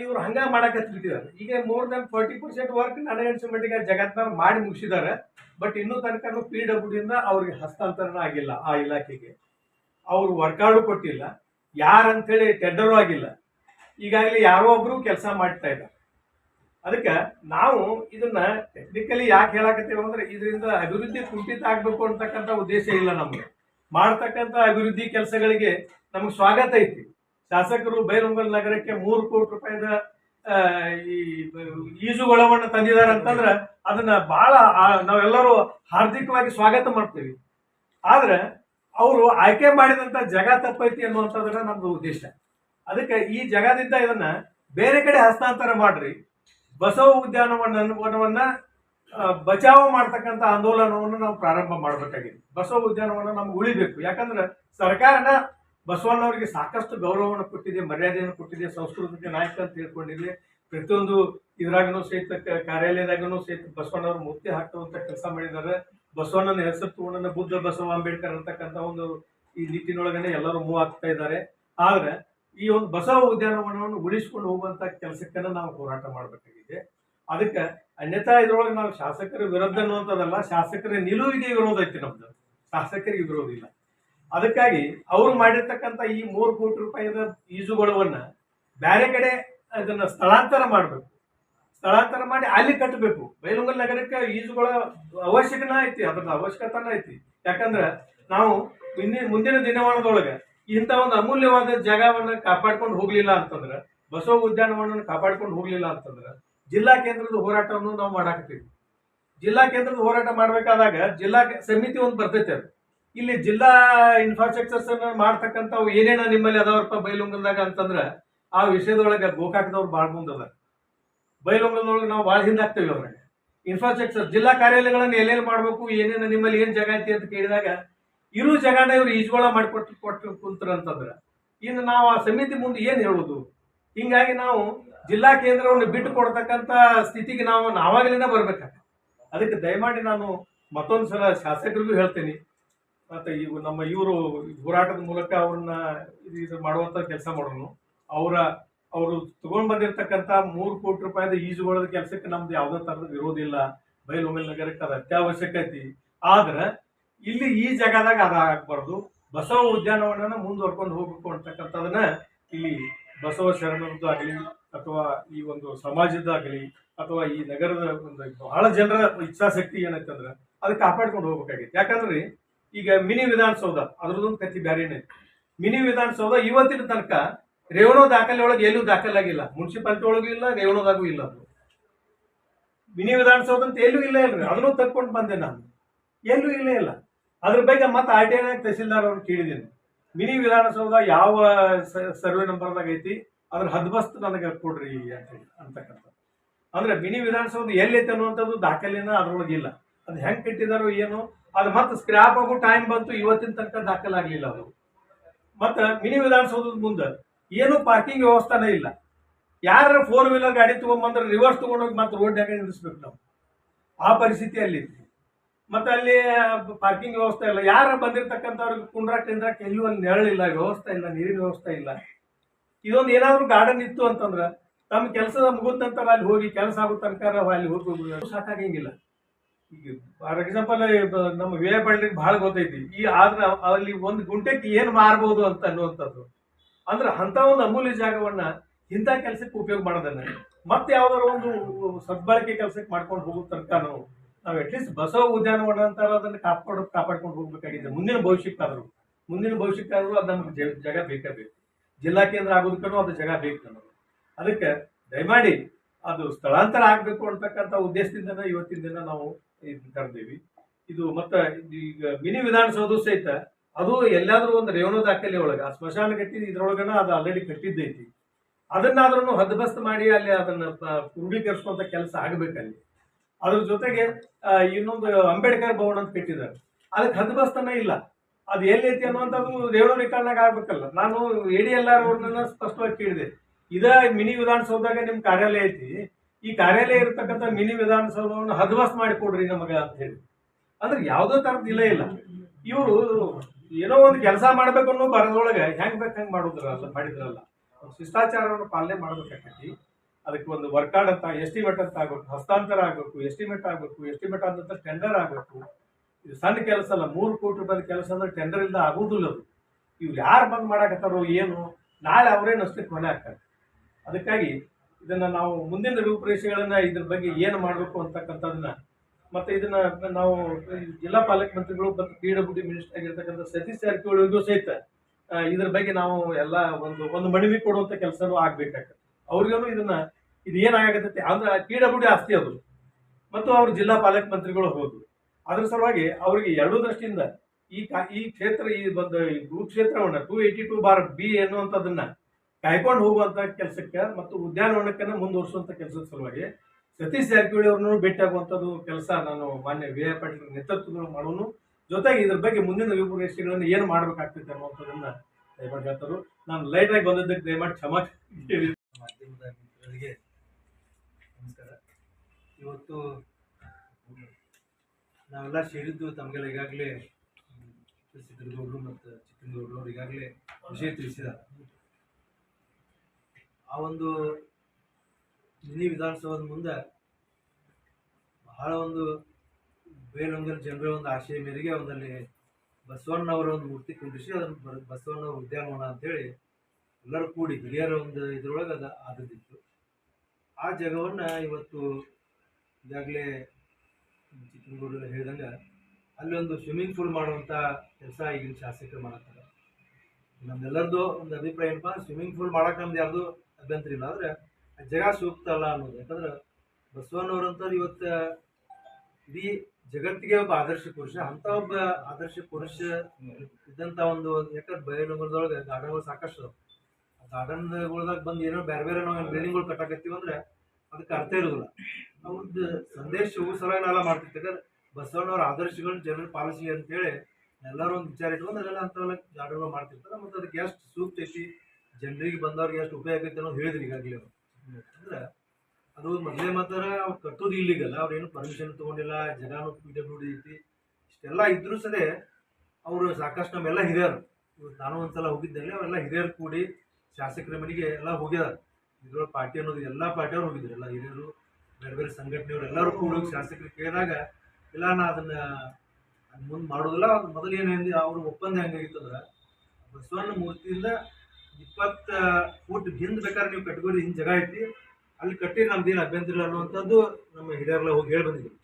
ಇವ್ರು ಹಂಗ ಮಾಡಕತ್ತಿದ್ದಾರೆ ಈಗ more than forty percent work ನನಗೆ ಅನ್ಸೋ ಮಟ್ಟಿಗೆ ಜಗತ್ನಾಗ ಮಾಡಿ ಮುಗಿಸಿದ್ದಾರೆ. ಬಟ್ ಇನ್ನೂ ತನಕ ಪಿ ಡಬ್ಲ್ಯೂ ಇಂದ ಅವ್ರಿಗೆ ಹಸ್ತಾಂತರಣ ಆಗಿಲ್ಲ ಆ ಇಲಾಖೆಗೆ. ಅವ್ರು ವರ್ಕೌಟ್ ಕೊಟ್ಟಿಲ್ಲ. ಯಾರಂತೇಳಿ ಟೆಂಡರು ಆಗಿಲ್ಲ. ಈಗಾಗಲೇ ಯಾರೋ ಒಬ್ರು ಕೆಲಸ ಮಾಡ್ತಾ ಇದ್ದಾರೆ. ಅದಕ್ಕೆ ನಾವು ಇದನ್ನ ಟೆಕ್ನಿಕಲಿ ಯಾಕೆ ಹೇಳಕತ್ತೀವಿ ಅಂದ್ರೆ ಇದರಿಂದ ಅಭಿವೃದ್ಧಿ ಕುಂಠಿತ ಆಗ್ಬೇಕು ಅಂತಕ್ಕಂಥ ಉದ್ದೇಶ ಇಲ್ಲ ನಮಗೆ. ಮಾಡ್ತಕ್ಕಂಥ ಅಭಿವೃದ್ಧಿ ಕೆಲಸಗಳಿಗೆ ನಮ್ಗೆ ಸ್ವಾಗತ ಐತಿ. ಶಾಸಕರು ಬೈರಂಗಲ್ ನಗರಕ್ಕೆ ಮೂರು ಕೋಟಿ ರೂಪಾಯಿದ ಈಜು ಈ, ಈಜುಗೊಳವನ್ನ ತಂದಿದ್ದಾರೆ ಅಂತಂದ್ರೆ ಅದನ್ನ ಬಹಳ ನಾವೆಲ್ಲರೂ ಹಾರ್ದಿಕವಾಗಿ ಸ್ವಾಗತ ಮಾಡ್ತೀವಿ. ಆದ್ರೆ ಅವರು ಆಯ್ಕೆ ಮಾಡಿದಂತ ಜಗ ತಪ್ಪೈತಿ ಅನ್ನುವಂಥದ್ರ ನಮ್ದು ಉದ್ದೇಶ. ಅದಕ್ಕೆ ಈ ಜಗದಿಂದ ಇದನ್ನ ಬೇರೆ ಕಡೆ ಹಸ್ತಾಂತರ ಮಾಡ್ರಿ. ಬಸವ ಉದ್ಯಾನವನ ವನವನ್ನ ಬಚಾವ ಮಾಡ್ತಕ್ಕಂಥ ಆಂದೋಲನವನ್ನು ನಾವು ಪ್ರಾರಂಭ ಮಾಡಬೇಕಾಗಿದೆ. ಬಸವ ಉದ್ಯಾನವನ ನಮ್ಗೆ ಉಳಿಬೇಕು. ಯಾಕಂದ್ರೆ ಸರ್ಕಾರನ ಬಸವಣ್ಣವರಿಗೆ ಸಾಕಷ್ಟು ಗೌರವವನ್ನು ಕೊಟ್ಟಿದೆ, ಮರ್ಯಾದೆಯನ್ನು ಕೊಟ್ಟಿದೆ, ಸಂಸ್ಕೃತಿಗೆ ನಾಯಕ ಅಂತ ತಿಳ್ಕೊಂಡಿದೆ ಪ್ರತಿಯೊಂದು ಇದ್ರಾಗನೂ ಸಹಿತ ಕಾರ್ಯಾಲಯದಾಗನು ಸಹಿತ ಬಸವಣ್ಣವರು ಮುಕ್ತಿ ಹಾಕುವಂತ ಕೆಲಸ ಮಾಡಿದ್ದಾರೆ. ಬಸವಣ್ಣನ ಹೆಸರು ತಗೊಂಡ ಬುದ್ಧ ಬಸವ ಅಂಬೇಡ್ಕರ್ ಅಂತಕ್ಕಂಥ ಒಂದು ಈ ನಿಟ್ಟಿನೊಳಗನೆ ಎಲ್ಲರೂ ಮೂವ್ ಆಗ್ತಾ ಇದ್ದಾರೆ. ಆದ್ರೆ ಈ ಒಂದು ಬಸವ ಉದ್ಯಾನವನವನ್ನು ಉಳಿಸ್ಕೊಂಡು ಹೋಗುವಂತ ಕೆಲಸಕ್ಕನ್ನ ನಾವು ಹೋರಾಟ ಮಾಡಬೇಕಾಗಿದೆ. ಅದಕ್ಕೆ ಅನ್ಯಥಾ ಇದ್ರೊಳಗೆ ನಾವು ಶಾಸಕರ ವಿರುದ್ಧ ಅನ್ನುವಂಥದ್ದಲ್ಲ, ಶಾಸಕರ ನಿಲುವಿಗೆ ಐತಿ ನಮ್ದು. ಶಾಸಕರಿಗೆ ಇರೋದಿಲ್ಲ ಅದಕ್ಕಾಗಿ ಅವರು ಮಾಡಿರ್ತಕ್ಕಂಥ ಈ ಮೂರು ಕೋಟಿ ರೂಪಾಯಿದ ಈಜುಗೊಳವನ್ನ ಬೇರೆ ಕಡೆ ಅದನ್ನ ಸ್ಥಳಾಂತರ ಮಾಡಬೇಕು. ಸ್ಥಳಾಂತರ ಮಾಡಿ ಅಲ್ಲಿ ಕಟ್ಟಬೇಕು. ಬೈಲುಂಗಲ್ ನಗರಕ್ಕೆ ಈಜುಗಳ ಅವಶ್ಯಕನ ಐತಿ, ಅದ್ರದ್ದು ಅವಶ್ಯಕತೆನ ಐತಿ. ಯಾಕಂದ್ರೆ ನಾವು ಮುಂದಿನ ಮುಂದಿನ ದಿನಮಾನದೊಳಗೆ ಇಂಥ ಒಂದು ಅಮೂಲ್ಯವಾದ ಜಾಗವನ್ನು ಕಾಪಾಡ್ಕೊಂಡು ಹೋಗ್ಲಿಲ್ಲ ಅಂತಂದ್ರೆ, ಬಸವ ಉದ್ಯಾನವನವನ್ನು ಕಾಪಾಡ್ಕೊಂಡು ಹೋಗ್ಲಿಲ್ಲ ಅಂತಂದ್ರೆ, ಜಿಲ್ಲಾ ಕೇಂದ್ರದ ಹೋರಾಟವನ್ನು ನಾವು ಮಾಡಾಕತ್ತೀವಿ. ಜಿಲ್ಲಾ ಕೇಂದ್ರದ ಹೋರಾಟ ಮಾಡ್ಬೇಕಾದಾಗ ಜಿಲ್ಲಾ ಸಮಿತಿ ಒಂದು ಬರ್ತೈತೆ ಅದು. ಇಲ್ಲಿ ಜಿಲ್ಲಾ ಇನ್ಫ್ರಾಸ್ಟ್ರಕ್ಚರ್ಸ್ ಅನ್ನ ಮಾಡ್ತಕ್ಕಂಥವು ಏನೇನ ನಿಮ್ಮಲ್ಲಿ ಅದಾವಪ್ಪ ಬೈಲುಂಗಲ್ದಾಗ ಅಂತಂದ್ರ, ಆ ವಿಷಯದೊಳಗೆ ಗೋಕಾಕದವ್ರು ಭಾಳ ಮುಂದದ ಬೈಲುಂಗಲ್ದೊಳಗೆ ನಾವು ಭಾಳ ಹಿಂದಾಗ್ತೇವೆ ಅವ್ರಿಗೆ ಇನ್ಫ್ರಾಸ್ಟ್ರಕ್ಚರ್ ಜಿಲ್ಲಾ ಕಾರ್ಯಾಲಯಗಳನ್ನು ಎಲ್ಲೆಲ್ಲಿ ಮಾಡಬೇಕು, ಏನೇನು ನಿಮ್ಮಲ್ಲಿ ಏನು ಜಾಗ ಐತಿ ಅಂತ ಕೇಳಿದಾಗ ಇರೋ ಜಾಗನ ಇವ್ರು ಈಜ್ವಾಳ ಮಾಡಿಕೊಟ್ಟು ಕೊಟ್ಟು ಕುಂತ್ರ ಅಂತಂದ್ರೆ. ಇನ್ನು ನಾವು ಆ ಸಮಿತಿ ಮುಂದೆ ಏನು ಹೇಳೋದು? ಹಿಂಗಾಗಿ ನಾವು ಜಿಲ್ಲಾ ಕೇಂದ್ರವನ್ನು ಬಿಟ್ಟು ಕೊಡ್ತಕ್ಕಂಥ ಸ್ಥಿತಿಗೆ ನಾವು ನಾವಾಗಲೇ ಬರ್ಬೇಕಾಗ್ತದೆ. ಅದಕ್ಕೆ ದಯಮಾಡಿ ನಾನು ಮತ್ತೊಂದು ಸಲ ಶಾಸಕರಿಗೂ ಹೇಳ್ತೀನಿ. ಮತ್ತೆ ಇವು ನಮ್ಮ ಇವರು ಹೋರಾಟದ ಮೂಲಕ ಅವ್ರನ್ನ ಇದು ಮಾಡುವಂತ ಕೆಲಸ ಮಾಡೋನು. ಅವರ ಅವರು ತಗೊಂಡ್ ಬಂದಿರತಕ್ಕಂತ ಮೂರು ಕೋಟಿ ರೂಪಾಯಿದ ಈಜುಗೊಳದ ಕೆಲಸಕ್ಕೆ ನಮ್ದು ಯಾವುದೇ ತರದ ವಿರೋಧ ಇಲ್ಲ. ಬೈಲೊಂಗಲ್ ನಗರಕ್ಕೆ ಅದು ಐತಿ. ಆದ್ರೆ ಇಲ್ಲಿ ಈ ಜಾಗದಾಗ ಅದ ಆಗ್ಬಾರ್ದು. ಬಸವ ಉದ್ಯಾನವನನ ಮುಂದುವರ್ಕೊಂಡು ಹೋಗ್ಬೇಕು ಅಂತಕ್ಕಂಥದನ್ನ ಇಲ್ಲಿ ಬಸವ ಶರಣರದ್ದು ಆಗಲಿ ಅಥವಾ ಈ ಒಂದು ಸಮಾಜದ್ದಾಗಲಿ ಅಥವಾ ಈ ನಗರದ ಒಂದು ಬಹಳ ಜನರ ಇಚ್ಛಾಶಕ್ತಿ ಏನೈತಂದ್ರೆ ಅದು ಕಾಪಾಡ್ಕೊಂಡು ಹೋಗ್ಬೇಕಾಗಿತ್ತು ಯಾಕಂದ್ರೆ ಈಗ ಮಿನಿ ವಿಧಾನಸೌಧ ಅದ್ರದ್ದೊಂದು ಕತ್ತಿ ಬ್ಯಾರೇನೆ. ಮಿನಿ ವಿಧಾನಸೌಧ ಇವತ್ತಿನ ತನಕ ರೇವಣೋ ದಾಖಲೆ ಒಳಗೆ ಎಲ್ಲೂ ದಾಖಲಾಗಿಲ್ಲ. ಮುನ್ಸಿಪಾಲಿಟಿ ಒಳಗೂ ಇಲ್ಲ ರೇವಣೋದಾಗೂ ಇಲ್ಲ ಅದು. ಮಿನಿ ವಿಧಾನಸೌಧ ಅಂತ ಎಲ್ಲೂ ಇಲ್ಲ ಇಲ್ರಿ ಅದನ್ನು ತಕ್ಕೊಂಡು ಬಂದೆ ನಾನು. ಎಲ್ಲೂ ಇಲ್ಲೇ ಇಲ್ಲ. ಅದ್ರ ಬಗ್ಗೆ ಮತ್ತೆ ಆರ್ ಟಿ ಐ ತಹಸೀಲ್ದಾರ್ ಅವ್ರು ಕೇಳಿದ್ದೀನಿ. ಮಿನಿ ವಿಧಾನಸೌಧ ಯಾವ ಸರ್ವೆ ನಂಬರ್ದಾಗ ಐತಿ? ಅದ್ರ ಹದ್ಬಸ್ತ್ ನನಗೆ ಕೊಡ್ರಿ ಅಂತ ಅಂತಕ್ಕಂಥ. ಅಂದ್ರೆ ಮಿನಿ ವಿಧಾನಸೌಧ ಎಲ್ಲೈತೆ ಅನ್ನುವಂಥದ್ದು ದಾಖಲೆನ ಅದ್ರೊಳಗೆ ಇಲ್ಲ. ಅದು ಹೆಂಗೆ ಕಟ್ಟಿದಾರೋ ಏನು, ಅದು ಮತ್ತೆ ಸ್ಕ್ರಾಪ್ ಆಗೋ ಟೈಮ್ ಬಂತು, ಇವತ್ತಿನ ತನಕ ದಾಖಲಾಗಲಿಲ್ಲ ಅದು. ಮತ್ತೆ ಮಿನಿ ವಿಧಾನಸೌಧದ ಮುಂದೆ ಏನು ಪಾರ್ಕಿಂಗ್ ವ್ಯವಸ್ಥೆನೇ ಇಲ್ಲ. ಯಾರ ಫೋರ್ ವೀಲರ್ ಗಾಡಿ ತಗೊಂಡ್ಬಂದ್ರೆ ರಿವರ್ಸ್ ತಗೊಂಡೋಗಿ ಮತ್ತೆ ರೋಡ್ನಾಗ ನಿಲ್ಲಿಸ್ಬೇಕು ನಾವು. ಆ ಪರಿಸ್ಥಿತಿ ಅಲ್ಲಿ ಮತ್ತೆ ಅಲ್ಲಿ ಪಾರ್ಕಿಂಗ್ ವ್ಯವಸ್ಥೆ ಇಲ್ಲ. ಯಾರ ಬಂದಿರ್ತಕ್ಕಂಥವ್ರಿಗೆ ಕುಂಡ್ರಾಕ್ ತಿಂದ್ರಾಕ್ ಎಲ್ಲೂ ಒಂದು ನೆರಳಿಲ್ಲ, ವ್ಯವಸ್ಥೆ ಇಲ್ಲ, ನೀರಿನ ವ್ಯವಸ್ಥೆ ಇಲ್ಲ. ಇದೊಂದು ಏನಾದರೂ ಗಾರ್ಡನ್ ಇತ್ತು ಅಂತಂದ್ರೆ ತಮ್ಮ ಕೆಲಸದ ಮುಗಿದ ಅಲ್ಲಿ ಹೋಗಿ ಕೆಲಸ ಆಗೋ ತನಕ ಅಲ್ಲಿ ಹೋಗಿ ಸಾಕಾಗಂಗಿಲ್ಲ. ಈಗ ಫಾರ್ ಎಕ್ಸಾಂಪಲ್ ನಮ್ಮ ವಿ ಪಾಟೀಲ್ ಬಹಳ ಗೊತ್ತೈತಿ. ಈ ಆದ್ರೆ ಅಲ್ಲಿ ಒಂದು ಗುಂಟೆಕ್ಕೆ ಏನು ಮಾರ್ಬೋದು ಅಂತ ಅನ್ನುವಂಥದ್ದು. ಅಂದ್ರೆ ಅಂತ ಒಂದು ಅಮೂಲ್ಯ ಜಾಗವನ್ನ ಇಂಥ ಕೆಲಸಕ್ಕೆ ಉಪಯೋಗ ಮಾಡೋದನ್ನ. ಮತ್ತೆ ಯಾವ್ದಾರ ಒಂದು ಸದ್ಬಳಕೆ ಕೆಲಸಕ್ಕೆ ಮಾಡ್ಕೊಂಡು ಹೋಗೋ ತನಕ ನಾವು ನಾವು ಅಟ್ಲೀಸ್ಟ್ ಬಸವ ಉದ್ಯಾನವನ ಅಂತಾರ ಅದನ್ನ ಕಾಪಾಡ್, ಕಾಪಾಡ್ಕೊಂಡು ಹೋಗ್ಬೇಕಾಗಿದೆ. ಮುಂದಿನ ಭವಿಷ್ಯಕ್ಕಾದ್ರು. ಮುಂದಿನ ಭವಿಷ್ಯಕ್ಕಾದ್ರೂ ಅದು ನಮ್ಗೆ ಜಾಗ ಬೇಕೇ ಬೇಕು. ಜಿಲ್ಲಾ ಕೇಂದ್ರ ಆಗೋದಕ್ಕೂ ಅದು ಜಾಗ ಬೇಕು ನಮಗೆ. ಅದಕ್ಕೆ ದಯಮಾಡಿ ಅದು ಸ್ಥಳಾಂತರ ಆಗಬೇಕು ಅಂತಕ್ಕಂಥ ಉದ್ದೇಶದಿಂದ ಇವತ್ತಿನ ದಿನ ನಾವು ಇದು ಕರೆದೀವಿ ಇದು ಮತ್ತೆ ಈಗ ಮಿನಿ ವಿಧಾನಸೌಧ ಸಹಿತ ಅದು ಎಲ್ಲಾದ್ರೂ ಒಂದು ರೇವಣ ದಾಖಲೆ ಒಳಗೆ, ಆ ಸ್ಮಶಾನ ಕಟ್ಟಿ ಇದ್ರೊಳಗನ ಅದು ಆಲ್ರೆಡಿ ಕಟ್ಟಿದ್ದೈತಿ. ಅದನ್ನಾದ್ರೂ ಹದ್ಬಸ್ತ್ ಮಾಡಿ ಅಲ್ಲಿ ಅದನ್ನ ಕ್ರೋಢೀಕರಿಸುವಂತ ಕೆಲಸ ಆಗ್ಬೇಕಲ್ಲಿ. ಅದ್ರ ಜೊತೆಗೆ ಇನ್ನೊಂದು ಅಂಬೇಡ್ಕರ್ ಭವನ ಅಂತ ಕಟ್ಟಿದ್ದಾರೆ. ಅದಕ್ಕೆ ಹದ್ಬಸ್ತನ ಇಲ್ಲ. ಅದು ಎಲ್ಲೈತಿ ಅನ್ನುವಂಥದ್ದು ರೇವಣ ರೆಕಾರ್ಡ್ನಾಗ ಆಗ್ಬೇಕಲ್ಲ. ನಾನು ಎ ಡಿ ಎಲ್ ಆರ್ ಅವ್ರನ್ನ ಸ್ಪಷ್ಟವಾಗಿ ಕೇಳಿದೆ. ಇದ ಮಿನಿ ವಿಧಾನಸೌಧದಾಗ ನಿಮ್ಮ ಕಾರ್ಯಾಲಯ ಐತಿ. ಈ ಕಾರ್ಯಾಲಯ ಇರತಕ್ಕಂಥ ಮಿನಿ ವಿಧಾನಸೌಧವನ್ನು ಹದ್ವಾಸ್ ಮಾಡಿ ಕೊಡ್ರಿ ನಮಗೆ ಅಂತ ಹೇಳಿ. ಅಂದ್ರೆ ಯಾವುದೋ ತರದ ಇಲ್ಲ ಇಲ್ಲ. ಇವರು ಏನೋ ಒಂದು ಕೆಲಸ ಮಾಡ್ಬೇಕು ಅನ್ನೋ ಬರದೊಳಗೆ ಹೆಂಗ್ ಬೇಕು ಹೆಂಗ್ ಮಾಡೋದ್ರಲ್ಲ, ಮಾಡಿದ್ರಲ್ಲ. ಶಿಷ್ಟಾಚಾರವನ್ನು ಪಾಲನೆ ಮಾಡ್ಬೇಕಾಕತಿ ಅದಕ್ಕೆ ಒಂದು ವರ್ಕಾರ್ಡ್ ಅಂತ ಎಸ್ಟಿಮೇಟ್ ಅಂತ ಆಗಬೇಕು, ಹಸ್ತಾಂತರ ಆಗಬೇಕು ಎಸ್ಟಿಮೇಟ್ ಆಗಬೇಕು ಎಸ್ಟಿಮೇಟ್ ಆದ ಟೆಂಡರ್ ಆಗ್ಬೇಕು. ಇದು ಸಣ್ಣ ಕೆಲಸ ಅಲ್ಲ, ಮೂರು ಕೋಟಿ ರೂಪಾಯಿ ಕೆಲಸ ಅಂದ್ರೆ ಟೆಂಡರ್ ಇಲ್ಲದ ಆಗುವುದಿಲ್ಲ ಅದು. ಇವ್ರು ಯಾರು ಬಂದ್ ಮಾಡಾಕತ್ತಾರೋ ಏನು, ನಾಳೆ ಅವರೇನು ಅಷ್ಟೇ ಮನೆ ಆಗ್ತಾರೆ. ಅದಕ್ಕಾಗಿ ಇದನ್ನ ನಾವು ಮುಂದಿನ ರೂಪುರೇಷೆಗಳನ್ನು ಇದ್ರ ಬಗ್ಗೆ ಏನು ಮಾಡಬೇಕು ಅಂತಕ್ಕಂಥದನ್ನ, ಮತ್ತೆ ಇದನ್ನ ನಾವು ಜಿಲ್ಲಾ ಪಾಲಕ ಮಂತ್ರಿಗಳು ಮತ್ತು ಪಿ ಡಬ್ಲ್ಯೂ ಡಿ ಮಿನಿಸ್ಟರ್ ಆಗಿರ್ತಕ್ಕಂಥ ಸತೀಶ್ ಜಾರಕಿಹೊಳಿಗೂ ಸಹಿತ ಇದ್ರ ಬಗ್ಗೆ ನಾವು ಎಲ್ಲ ಒಂದು ಒಂದು ಮನವಿ ಕೊಡುವಂತ ಕೆಲಸನೂ ಆಗ್ಬೇಕಾಗ್ತದೆ ಅವ್ರಿಗೂ ಇದನ್ನ ಇದು ಏನಾಗತ್ತೆ ಅಂದ್ರೆ ಪಿ ಡಬ್ಲ್ಯೂ ಆಸ್ತಿ ಅದು. ಮತ್ತು ಅವರು ಜಿಲ್ಲಾ ಪಾಲಕ ಮಂತ್ರಿಗಳು ಹೌದು ಅದರ ಸಲುವಾಗಿ ಅವರಿಗೆ ಎರಡೂ ದೃಷ್ಟಿಯಿಂದ ಈ ಈ ಕ್ಷೇತ್ರ, ಈ ಒಂದು ಭೂ ಕ್ಷೇತ್ರವನ್ನ two eighty two bar B ಎನ್ನುವಂಥದ್ದನ್ನು ಕಾಯ್ಕೊಂಡು ಹೋಗುವಂತ ಕೆಲಸಕ್ಕೆ ಮತ್ತು ಉದ್ಯಾನವನಕ್ಕನ್ನ ಮುಂದುವರಿಸುವಂತ ಕೆಲಸದ ಸಲುವಾಗಿ ಸತೀಶ್ ಜಾರಕಿಹೊಳಿ ಅವ್ರನ್ನೂ ಭೇಟಿ ಆಗುವಂಥದ್ದು ಕೆಲಸ ನಾನು ಮಾನ್ಯ ವಿ ಐ ಪಾಟೀಲ್ ನೇತೃತ್ವದಲ್ಲಿ ಮಾಡೋನು. ಜೊತೆಗೆ ಇದ್ರ ಬಗ್ಗೆ ಮುಂದಿನ ರೂಪುರೇಷೆಗಳನ್ನು ಏನು ಮಾಡ್ಬೇಕಾಗ್ತೈತೆ ಅನ್ನುವಂಥದ್ದನ್ನು ದಯಮಾಡಿ ಹೇಳ್ತಾರೆ. ನಾನು ಲೈಟ್ ಆಗಿ ಬಂದಿದ್ದಕ್ಕೆ ದಯಮಾಡಿ ಕ್ಷಮಾ ಮಾಧ್ಯಮದ ಮಿತ್ರರಿಗೆ ಇವತ್ತು, ನಾವೆಲ್ಲ ಸೇರಿದ್ದು ತಮಗೆಲ್ಲ ಈಗಾಗಲೇ ಸಿದ್ದರಗೌಡರು ಮತ್ತು ಚಿಕ್ಕನಗೌಡರು ಈಗಾಗಲೇ ವಿಷಯ ತಿಳಿಸಿದ ಆ ಒಂದು ಮಿನಿ ವಿಧಾನಸೌಧದ ಮುಂದೆ ಬಹಳ ಒಂದು ಬೇರೊಂದರ ಜನರ ಒಂದು ಆಶಯ ಮೇರೆಗೆ ಒಂದಲ್ಲಿ ಬಸವಣ್ಣವರ ಒಂದು ಮೂರ್ತಿ ಕುಂಡಿಸಿ ಅದನ್ನು ಬ- ಬಸವಣ್ಣವ್ರ ಉದ್ಯಾನವನ ಅಂತೇಳಿ ಎಲ್ಲರೂ ಕೂಡಿ ಹಿರಿಯರ ಒಂದು ಇದರೊಳಗೆ ಅದು ಆದದ್ದಿತ್ತು. ಆ ಜಾಗವನ್ನು ಇವತ್ತು ಈಗಾಗಲೇ ಚಿಕ್ಕನಗೌಡರು ಹೇಳಿದಂಗೆ ಅಲ್ಲಿ ಒಂದು ಸ್ವಿಮ್ಮಿಂಗ್ ಪೂಲ್ ಮಾಡುವಂಥ ಕೆಲಸ ಈಗಿನ ಶಾಸಕರು ಮಾಡತ್ತಾರೆ. ನಮ್ಮೆಲ್ಲರದು ಒಂದು ಅಭಿಪ್ರಾಯ ಏನಪ್ಪ ಸ್ವಿಮ್ಮಿಂಗ್ ಪೂಲ್ ಮಾಡಕ್ಕೆ ನಮ್ದು ಯಾರ್ದು ಅಭ್ಯಂತರ ಇಲ್ಲ. ಆದರೆ ಆ ಜಗ ಸೂಕ್ತ ಅಲ್ಲ ಅನ್ನೋದು. ಯಾಕಂದ್ರೆ ಬಸವಣ್ಣವ್ರಂಥವ್ರು ಇವತ್ತು ಇಡೀ ಜಗತ್ತಿಗೆ ಒಬ್ಬ ಆದರ್ಶ ಪುರುಷ, ಅಂತ ಒಬ್ಬ ಆದರ್ಶ ಪುರುಷ ಇದ್ದಂಥ ಒಂದು ಯಾಕಂದ್ರೆ ಬಯಲುಗಳದೊಳಗೆ ಗಾರ್ಡನ್ಗಳು ಸಾಕಷ್ಟು ಗಾರ್ಡನ್ಗಳದಾಗ ಬಂದು ಏನೋ ಬೇರೆ ಬೇರೆ ನಾವು ಬಿಲ್ಡಿಂಗ್ಗಳು ಕಟ್ಟಾಕತ್ತೀವಿ ಅಂದ್ರೆ ಅದಕ್ಕೆ ಅರ್ಥ ಇರೋದಿಲ್ಲ. ಅವ್ರದ್ದು ಸಂದೇಶವು ಸಲುವಾಗಿ ಎಲ್ಲ ಮಾಡ್ತಿತ್ತು ಯಾಕಂದ್ರೆ ಬಸವಣ್ಣವ್ರ ಆದರ್ಶಗಳನ್ನ ಜನರು ಪಾಲಿಸಿ ಅಂತೇಳಿ ಎಲ್ಲರೂ ಒಂದು ವಿಚಾರ ಇಟ್ಕೊಂಡು ಅದೆಲ್ಲ ಅಂಥವೆಲ್ಲ ಜಾಡುಗಳು ಮಾಡ್ತಿರ್ತಾರೆ. ಮತ್ತು ಅದಕ್ಕೆ ಎಷ್ಟು ಸೂಕ್ತ ಐತಿ, ಜನರಿಗೆ ಬಂದವ್ರಿಗೆ ಎಷ್ಟು ಉಪಯೋಗ ಐತೆ ಅನ್ನೋದು ಹೇಳಿದ್ರು ಈಗಾಗಲೇ ಅವ್ರು. ಅಂದ್ರೆ ಅದು ಮೊದಲೇ ಮಾತ್ರ ಅವ್ರು ಕಟ್ಟೋದು ಇಲ್ಲಿಗಲ್ಲ ಅವ್ರು ಏನು ಪರ್ಮಿಷನ್ ತೊಗೊಂಡಿಲ್ಲ, ಜಗಾನು ಪಿ ಡಬ್ಲ್ಯೂ ಡಿ ಐತಿ, ಇಷ್ಟೆಲ್ಲ ಇದ್ರೂ ಸರಿ ಅವರು ಸಾಕಷ್ಟು ನಮ್ಮೆಲ್ಲ ಹಿರಿಯರು. ಇವತ್ತು ನಾನು ಒಂದ್ಸಲ ಹೋಗಿದ್ದಲ್ಲಿ ಅವೆಲ್ಲ ಹಿರಿಯರು ಕೂಡಿ ಶಾಸಕರ ಮನೆಗೆ ಎಲ್ಲ ಹೋಗ್ಯಾರ. ಇದ್ರೊಳಗೆ ಪಾರ್ಟಿ ಅನ್ನೋದು ಎಲ್ಲ ಪಾರ್ಟಿಯವ್ರು ಹೋಗಿದ್ರು, ಎಲ್ಲ ಹಿರಿಯರು ಬೇರೆ ಬೇರೆ ಸಂಘಟನೆಯವರು ಎಲ್ಲರೂ ಕೂಡ ಶಾಸಕರಿಗೆ ಕೇಳಿದಾಗ, ಇಲ್ಲ ನಾ ಅದನ್ನ ಮುಂದೆ ಮಾಡೋದಿಲ್ಲ, ಮೊದಲು ಏನು ಅವ್ರ ಒಪ್ಪಂದ ಹೆಂಗಾಗಿತ್ತು ಅಂದ್ರೆ, ಬಸವಣ್ಣ ಮೂರ್ತಿಯಿಂದ ಇಪ್ಪತ್ತು ಫೂಟ್ ಹಿಂದೆ ಬೇಕಾದ್ರೆ ನೀವು ಕಟ್ಕೋರಿ ಹಿಂದೆ ಜಾಗ ಐತಿ, ಅಲ್ಲಿ ಕಟ್ಟಿ ನಮ್ದೇನು ಅಭ್ಯಂತರ ಇಲ್ಲ ಅನ್ನುವಂಥದ್ದು ನಮ್ಮ ಹಿರಿಯರೆಲ್ಲ ಹೋಗಿ ಹೇಳಿ ಬಂದಿದ್ರು.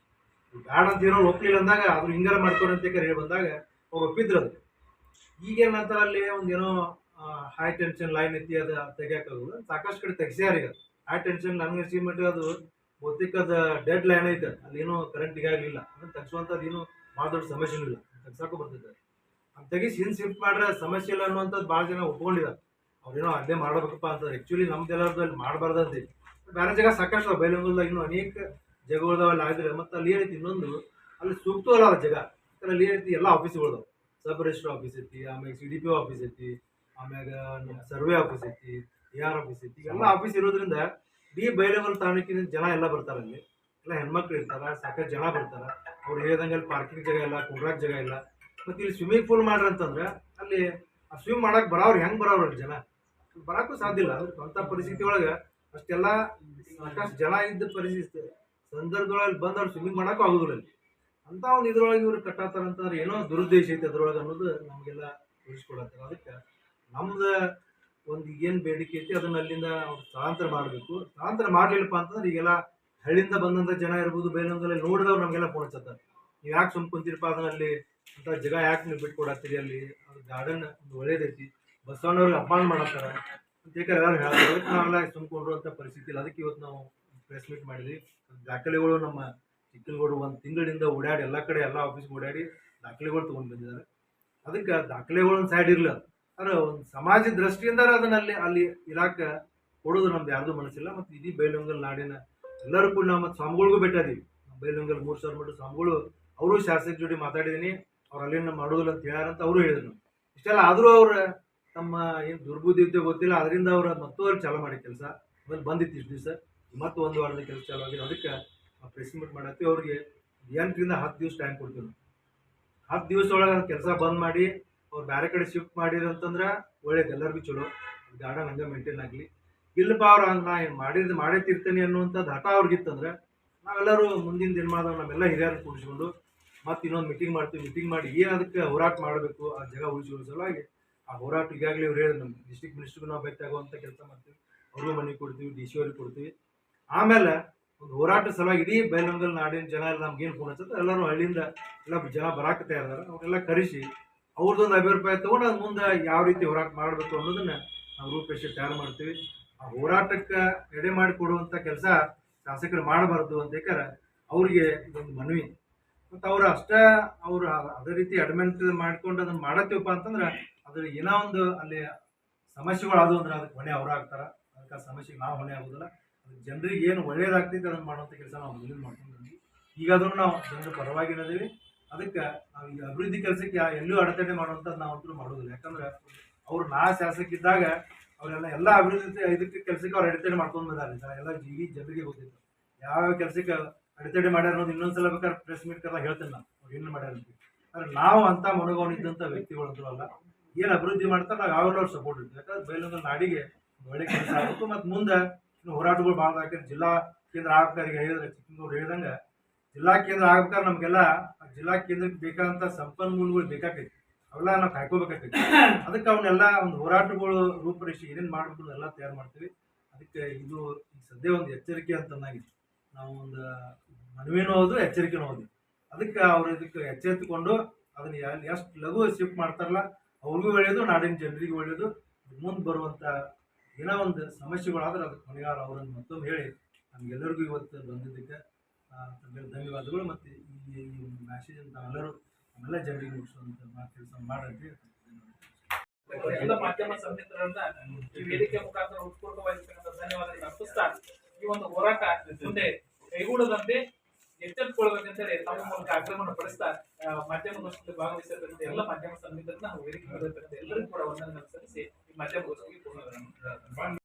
ಬೇಡ ಅಂತ ಏನೋ ಒಪ್ಪಲಿಲ್ಲ ಅಂದಾಗ ಅದ್ರ ಹಿಂಗಾರ ಮಾಡ್ಕೊಡಿ ಅಂತ ಹೇಳಿ ಬಂದಾಗ, ಅವ್ರು ಒಪ್ಪಿದ್ರು ಅದು. ಈಗೇನಂತ ಅಲ್ಲಿ ಒಂದೇನೋ ಹೈ ಟೆನ್ಷನ್ ಲೈನ್ ಐತಿ, ಅದು ತೆಗಿಯೋಕ್ಕಾಗಲ್ಲ ಸಾಕಷ್ಟು ಕಡೆ ತೆಗ್ಸ್ಯಾರ ಈಗ. ಹೈ ಟೆನ್ಷನ್ ನನಗೆ ಸಿಮೆಂಟ್ ಅದು ಬಹುತೇಕ ಅದು ಡೆಡ್ ಲೈನ್ ಐತೆ. ಅಲ್ಲೇನು ಕರೆಂಟ್ ಆಗಲಿಲ್ಲ. ಅದನ್ನ ತಗ್ಸುವಂಥದ್ದು ಏನು ಭಾಳ ದೊಡ್ಡ ಸಮಸ್ಯೆ ಇಲ್ಲ. ತಗ್ಸಾಕು ಬರ್ತಿದ್ದಾರೆ. ಅದು ತೆಗಿಸಿ ಹಿಂದೆ ಶಿಫ್ಟ್ ಮಾಡ್ರೆ ಸಮಸ್ಯೆ ಇಲ್ಲ ಅನ್ನುವಂಥದ್ದು ಭಾಳ ಜನ ಒಪ್ಕೊಂಡಿದ್ದಾರೆ. ಅವ್ರೇನೋ ಅಲ್ಲೇ ಮಾಡ್ಬೇಕಪ್ಪ ಅಂತ ಆ್ಯಕ್ಚುಲಿ ನಮ್ದೆಲ್ಲರದ್ದು ಅಲ್ಲಿ ಮಾಡಬಾರ್ದಂತೆ ಬೇರೆ ಜಾಗ ಸಾಕಷ್ಟು ಬೈಲಂಗಲ್ದಾಗ ಇನ್ನೂ ಅನೇಕ ಜಾಗಗಳದಾವೆಲ್ಲ ಆಗಿದ್ರೆ ಮತ್ತು ಅಲ್ಲಿ ಏನೈತಿ ಇನ್ನೊಂದು, ಅಲ್ಲಿ ಸೂಕ್ತವಲ್ಲ ಜಾಗ. ಅಲ್ಲಿ ಏನೈತಿ ಎಲ್ಲ ಆಫೀಸ್ಗಳು ಸಬ್ ರಿಜಿಸ್ಟರ್ ಆಫೀಸ್ ಐತಿ, ಆಮೇಲೆ ಸಿ ಡಿ ಪಿ ಆಫೀಸ್ ಐತಿ, ಆಮ್ಯಾಗ ಸರ್ವೆ ಆಫೀಸ್ ಐತಿ ಎ ಆರ್ ಆಫೀಸ್ ಐತಿ. ಎಲ್ಲ ಆಫೀಸ್ ಇರೋದ್ರಿಂದ ಇಡೀ ಬೈಲಂಗಲ್ ತಾಲೂಕಿನ ಜನ ಎಲ್ಲ ಬರ್ತಾರೆ ಅಲ್ಲಿ. ಎಲ್ಲ ಹೆಣ್ಮಕ್ಳು ಇರ್ತಾರೆ, ಸಾಕಷ್ಟು ಜನ ಬರ್ತಾರೆ. ಅವ್ರು ಹೇಳ್ದಂಗೆ ಅಲ್ಲಿ ಪಾರ್ಕಿಂಗ್ ಜಾಗ ಇಲ್ಲ ಕುಂಡ್ರಾಕ್ ಜಾಗ ಇಲ್ಲ. ಮತ್ತು ಇಲ್ಲಿ ಸ್ವಿಮ್ಮಿಂಗ್ ಪೂಲ್ ಮಾಡ್ರಿ ಅಂತಂದ್ರೆ ಅಲ್ಲಿ ಆ ಸ್ವಿಮ್ ಮಾಡಕ್ಕೆ ಬರೋರು ಹೆಂಗೆ ಬರೋರು ಜನ? ಬರೋಕ್ಕೂ ಸಾಧ್ಯ ಇಲ್ಲ. ಪರಿಸ್ಥಿತಿ ಒಳಗೆ ಅಷ್ಟೆಲ್ಲ ಸಾಕಷ್ಟು ಜನ ಇದ್ದ ಪರಿಸ್ಥಿತಿ ಸಂದರ್ಭದೊಳಗೆ ಬಂದು ಅವ್ರು ಸ್ವಿಮ್ಮಿಂಗ್ ಮಾಡೋಕ್ಕೂ ಆಗೋದಿಲ್ಲ ಅಲ್ಲಿ. ಅಂತ ಒಂದು ಇದ್ರೊಳಗೆ ಇವ್ರು ಕಟ್ಟಾತಾರಂತಂದ್ರೆ ಏನೋ ದುರುದ್ದೇಶ ಐತೆ ಅದ್ರೊಳಗೆ ಅನ್ನೋದು ನಮಗೆಲ್ಲ ತಿಳಿಸ್ಕೊಡತ್ತಾರೆ ಅದಕ್ಕೆ ನಮ್ದು ಒಂದು ಏನು ಬೇಡಿಕೆ ಐತಿ ಅದನ್ನ ಅಲ್ಲಿಂದ ಸ್ಥಳಾಂತರ ಮಾಡಬೇಕು. ಸ್ಥಳಾಂತರ ಮಾಡಲಿಲ್ಲಪ್ಪ ಅಂತಂದ್ರೆ ಈಗೆಲ್ಲ ಹಳ್ಳಿಯಿಂದ ಬಂದಂಥ ಜನ ಇರ್ಬೋದು ಬೇರೆ ನೋಡಿದವ್ರು ನಮಗೆಲ್ಲ ಫೋನ್ ಹಚ್ಚತ್ತಾರೆ. ನೀವು ಯಾಕೆ ಸುಮ್ ಕುಂತಿರಪ್ಪ ಅದನ್ನ ಅಲ್ಲಿ? ಅಂತ ಜಾಗ ಯಾಕೆ ನೀವು ಬಿಟ್ಕೊಡತ್ತೀರಿ ಅಲ್ಲಿ? ಅದು ಗಾರ್ಡನ್ ಒಂದು ಒಳ್ಳೇದೈತಿ. ಬಸವಣ್ಣವ್ರಿಗೆ ಅಪಮಾನ ಮಾಡತ್ತಾರ ಅಂತ ಯಾಕಂದ್ರೆ ಎಲ್ಲರೂ ಹೇಳ್ತಾರೆ. ನಾವೆಲ್ಲ ಅಂತ ಪರಿಸ್ಥಿತಿ ಇಲ್ಲ. ಅದಕ್ಕೆ ಇವತ್ತು ನಾವು ಪ್ರೆಸ್ ಮೀಟ್ ಮಾಡಿದ್ವಿ. ದಾಖಲೆಗಳು ನಮ್ಮ ಚಿಕ್ಕನಗೌಡರು ಒಂದು ತಿಂಗಳಿಂದ ಓಡಾಡಿ ಎಲ್ಲ ಕಡೆ ಎಲ್ಲ ಆಫೀಸ್ಗೆ ಓಡಾಡಿ ದಾಖಲೆಗಳು ತೊಗೊಂಡು ಬಂದಿದ್ದಾರೆ. ಅದಕ್ಕೆ ದಾಖಲೆಗಳನ್ನ ಸೈಡ್ ಇರಲಿ ಆದ್ರೆ ಒಂದು ಸಮಾಜ ದೃಷ್ಟಿಯಿಂದ ಅದನ್ನ ಅಲ್ಲಿ ಅಲ್ಲಿ ಕೊಡೋದು ನಮ್ದು ಯಾರ್ದು ಮನಸ್ಸಿಲ್ಲ. ಮತ್ತು ಇಡೀ ಬೈಲಹೊಂಗಲ್ ನಾಡಿನ ಎಲ್ಲರೂ ಕೂಡ ನಾವು ಮತ್ತು ಸ್ವಾಮಿಗಳಿಗೂ ಭೇಟಿಯಾದೀವಿ ಬೈಲಹೊಂಗಲ್ ಮೂರು ಸಾವಿರ ಮಟ್ಟ ಸ್ವಾಮಿಗಳು, ಅವರು ಶಾಸಕ ಜೋಡಿ ಮಾತಾಡಿದ್ದೀನಿ ಅವ್ರು ಅಲ್ಲಿಂದ ಮಾಡೋದಿಲ್ಲ ಅಂತ ಹೇಳ್ಯಾರಂತ ಅವರು ಹೇಳಿದ್ರು. ಇಷ್ಟೆಲ್ಲ ಆದರೂ ಅವ್ರು ತಮ್ಮ ಏನು ದುರ್ಬುದ್ಧಿ ಇದ್ದೆ ಗೊತ್ತಿಲ್ಲ. ಅದರಿಂದ ಅವ್ರು ಮತ್ತೂ ಅವ್ರು ಚಾಲೂ ಮಾಡಿ ಕೆಲಸ. ಆಮೇಲೆ ಬಂದಿತ್ತು ಇಷ್ಟು ದಿವಸ. ಮತ್ತು ಒಂದು ವಾರದ ಕೆಲಸ ಚಾಲು ಆಗಿದೆ. ಅದಕ್ಕೆ ಪ್ರೆಸ್ ಮೀಟ್ ಮಾಡತ್ತಿ ಅವ್ರಿಗೆ ಎಂಟರಿಂದ ಹತ್ತು ದಿವಸ ಟೈಮ್ ಕೊಡ್ತೀವಿ. ಹತ್ತು ದಿವಸ ಒಳಗೆ ಕೆಲಸ ಬಂದ್ ಮಾಡಿ ಅವ್ರು ಬೇರೆ ಕಡೆ ಶಿಫ್ಟ್ ಮಾಡಿದ್ರು ಅಂತಂದ್ರೆ ಒಳ್ಳೇದು, ಎಲ್ಲರಿಗೂ ಚಲೋ. ಗಾರ್ಡನ್ ಹಂಗೆ ಮೇಂಟೈನ್ ಆಗಲಿ. ಇಲ್ಲಪ್ಪ ಅವ್ರು ಹಂಗೆ ನಾ ಏನು ಮಾಡಿದ್ದು ಮಾಡೇ ತಿರ್ತೀನಿ ಅನ್ನುವಂಥದ್ದು ಹಠ ಅವ್ರಿಗಿತ್ತಂದ್ರೆ ನಾವೆಲ್ಲರೂ ಮುಂದಿನ ದಿನಮಾನದಾಗ ನಮ್ಮೆಲ್ಲ ಹಿರಿಯರು ಕೂಡಿಸ್ಕೊಂಡು ಮತ್ತೆ ಇನ್ನೊಂದು ಮೀಟಿಂಗ್ ಮಾಡ್ತೀವಿ ಮೀಟಿಂಗ್ ಮಾಡಿ ಏನು ಅದಕ್ಕೆ ಹೋರಾಟ ಮಾಡಬೇಕು, ಆ ಜಾಗ ಉಳಿಸುವ ಸಲುವಾಗಿ ಆ ಹೋರಾಟ ಈಗಾಗಲೇ ಇವ್ರು ಹೇಳಿದ್ರು ನಮ್ಮ ಡಿಸ್ಟ್ರಿಕ್ಟ್ ಮಿನಿಸ್ಟ್ರಿಗೂ ನಾವು ಭೇಟಿ ಆಗುವಂಥ ಕೆಲಸ ಮಾಡ್ತೀವಿ. ಅವ್ರಿಗೂ ಮನೆ ಕೊಡ್ತೀವಿ ಡಿ ಸಿ ಅವ್ರಿಗೆ ಕೊಡ್ತೀವಿ. ಆಮೇಲೆ ಒಂದು ಹೋರಾಟ ಸಲುವಾಗಿ ಇಡೀ ಬೈಲಂಗಲ್ ನಾಡಿನ ಜನ ಎಲ್ಲ ನಮ್ಗೆ ಏನು ಫೋನ್ ಹಚ್ಚತ್ತೆ ಎಲ್ಲರೂ ಹಳ್ಳಿಯಿಂದ ಎಲ್ಲ ಜನ ಬರಾಕ ತಯಾರಿದಾರೆ, ಅವರೆಲ್ಲ ಕರೆಸಿ ಅವ್ರದ್ದೊಂದು ಅಭಿಪ್ರಾಯ ತಗೊಂಡು ಅದು ಮುಂದೆ ಯಾವ ರೀತಿ ಹೋರಾಟ ಮಾಡಬೇಕು ಅನ್ನೋದನ್ನ ನಾವು ರೂಪೇಶ್ ತಯಾರು ಮಾಡ್ತೀವಿ. ಆ ಹೋರಾಟಕ್ಕೆ ಎಡೆ ಮಾಡಿ ಕೊಡುವಂಥ ಕೆಲಸ ಶಾಸಕರು ಮಾಡಬಾರ್ದು ಅಂತ ಅವ್ರಿಗೆ ಇದೊಂದು ಮನವಿ. ಮತ್ತು ಅವ್ರು ಅಷ್ಟೇ ಅವರು ಅದೇ ರೀತಿ ಅಡ್ಮೆಂಟ್ ಮಾಡ್ಕೊಂಡು ಅದನ್ನ ಮಾಡತ್ತೀವಪ್ಪ ಅಂತಂದ್ರೆ ಅದ್ರ ಏನೋ ಒಂದು ಅಲ್ಲಿ ಸಮಸ್ಯೆಗಳು ಅದು ಅಂದ್ರೆ ಅದಕ್ಕೆ ಹೊಣೆ ಅವ್ರು ಆಗ್ತಾರ. ಅದಕ್ಕೆ ಸಮಸ್ಯೆಗೆ ನಾವು ಹೊಣೆ ಆಗೋದಿಲ್ಲ. ಜನರಿಗೆ ಏನು ಒಳ್ಳೇದಾಗ್ತೈತೆ ಅದನ್ನು ಮಾಡುವಂಥ ಕೆಲಸ ನಾವು ಮೊದಲು ಮಾಡ್ಕೊಂಡು ಈಗಾದ್ರೂ ನಾವು ಜನರ ಪರವಾಗಿರೋದೀವಿ ಅದಕ್ಕೆ ಈಗ ಅಭಿವೃದ್ಧಿ ಕೆಲಸಕ್ಕೆ ಎಲ್ಲೂ ಅಡೆತಡೆ ಮಾಡುವಂಥದ್ದು ನಾವು ಅಂತೂ ಮಾಡೋದಿಲ್ಲ. ಯಾಕಂದ್ರೆ ಅವ್ರು ನಾ ಶಾಸಕಿದ್ದಾಗ ಅವರೆಲ್ಲ ಎಲ್ಲ ಅಭಿವೃದ್ಧಿ ಇದಕ್ಕೆ ಕೆಲಸಕ್ಕೆ ಅವ್ರು ಅಡೆತಡೆ ಮಾಡ್ಕೊಂಡು ಬಂದಾರೆ. ಎಲ್ಲ ಜೀವಿ ಜನರಿಗೆ ಗೊತ್ತಿತ್ತು. ಯಾವ ಕೆಲಸಕ್ಕೆ ಅಡೆತಡೆ ಮಾಡ್ಯಾರ ಅನ್ನೋದು ಇನ್ನೊಂದ್ಸಲ ಬೇಕಾದ್ರೆ ಪ್ರೆಸ್ ಮೀಟ್ ಕರೆದಾಗ ಹೇಳ್ತೇನೆ ನಾನು. ಅವ್ರು ಏನು ಮಾಡ್ಯಾರ ಅಂತ. ಆದ್ರೆ ನಾವು ಅಂತ ಮನೋಭಾವನೆ ಇದ್ದಂಥ ವ್ಯಕ್ತಿಗಳಂತೂ ಅಲ್ಲ, ಏನು ಅಭಿವೃದ್ಧಿ ಮಾಡ್ತಾರೆ ನಾವು ಯಾವಾಗಲೂ ಅವ್ರು ಸಪೋರ್ಟ್ ಇರ್ತೀವಿ. ಯಾಕಂದ್ರೆ ಬೈಲೊಂದು ನಾಡಿಗೆ ಒಳ್ಳೆ ಕೆಲಸ ಆಗುತ್ತೆ ಮತ್ತು ಮುಂದೆ ಇನ್ನು ಹೋರಾಟಗಳು ಭಾಳ ಜಿಲ್ಲಾ ಕೇಂದ್ರ ಆಬಕಾರಿಗೆ ಹೇಳಿದ್ರೆ ಚಿಕ್ಕಮಗಳೂರು ಹೇಳ್ದಂಗೆ ಜಿಲ್ಲಾ ಕೇಂದ್ರ ಆಗ್ಬೇಕಾದ್ರೆ ನಮಗೆಲ್ಲ ಜಿಲ್ಲಾ ಕೇಂದ್ರಕ್ಕೆ ಬೇಕಾದಂಥ ಸಂಪನ್ಮೂಲಗಳು ಬೇಕಾಗೈತಿ ಅವೆಲ್ಲ ನಾವು ಕಾಯ್ಕೋಬೇಕಾಗ್ತೈತಿ. ಅದಕ್ಕೆ ಅವನ್ನೆಲ್ಲ ಒಂದು ಹೋರಾಟಗಳು ರೂಪರೇಷೆ ಏನೇನು ಮಾಡಬೇಕು ಎಲ್ಲ ತಯಾರು ಮಾಡ್ತೀವಿ. ಅದಕ್ಕೆ ಇದು ಸದ್ಯ ಒಂದು ಎಚ್ಚರಿಕೆ ಅಂತನಾಗಿದೆ ನಾವು ಒಂದು ಮನವಿನೂ ಹೌದು, ಎಚ್ಚರಿಕೆನೂ ಹೌದು. ಅದಕ್ಕೆ ಅವ್ರು ಇದಕ್ಕೆ ಎಚ್ಚೆತ್ತುಕೊಂಡು ಅದನ್ನ ಎಷ್ಟು ಲಘು ಶಿಫ್ಟ್ ಮಾಡ್ತಾರಲ್ಲ, ಅವ್ರಿಗೂ ಒಳ್ಳೆಯದು ನಾಡಿನ ಜನರಿಗೂ ಒಳ್ಳೆಯದು ಮುಂದೆ ಬರುವಂಥ ಏನೋ ಒಂದು ಸಮಸ್ಯೆಗಳಾದ್ರೆ ಅದಕ್ಕೆ ಕೊನೆಗಾರ ಅವ್ರನ್ನ ಮತ್ತೊಮ್ಮೆ ಹೇಳಿ. ನಮಗೆಲ್ಲರಿಗೂ ಇವತ್ತು ಬಂದಿದ್ದಕ್ಕೆ ತಮಗೆ ಧನ್ಯವಾದಗಳು. ಮತ್ತು ಈ ಮ್ಯಾಸೇಜ್ ಅಂತ ಎಲ್ಲರೂ ನಮ್ಮೆಲ್ಲ ಜನರಿಗೆ ಮಾತು ಕೆಲಸ ಮಾಡಿ ಎಲ್ಲ ಮಾಧ್ಯಮ ಸಂಮಿತ್ರರನ್ನ ಈ ವೇದಿಕೆ ಮುಖಾಂತರ ಉತ್ಪೂರ್ಣವಾಗಿರ್ತಕ್ಕಂಥ ಧನ್ಯವಾದಗಳು ಅರ್ಪಿಸ್ತಾ ಈ ಒಂದು ಹೋರಾಟ ಮುಂದೆ ಕೈಗೂಡದಂತೆ ಎಚ್ಚೆತ್ತುಕೊಳ್ಬೇಕಂತೇಳಿ ತಮ್ಮ ಮೂಲಕ ಆಗ್ರಹವನ್ನು ಪಡಿಸ್ತಾ ಮಾಧ್ಯಮಗೋಷ್ಠಿಯಲ್ಲಿ ಭಾಗವಹಿಸಿರ್ತಕ್ಕಂಥ ಎಲ್ಲ ಮಾಧ್ಯಮ ಸಂಮಿತ್ರರನ್ನ ನಾವು ವೇದಿಕೆ ಎಲ್ಲರಿಗೂ ಕೂಡ ವಂದನೆಗಳನ್ನು ಸಲ್ಲಿಸಿ ಈ ಮಾಧ್ಯಮಗೋಷ್ಠಿಗೆ ಪೂರ್ಣ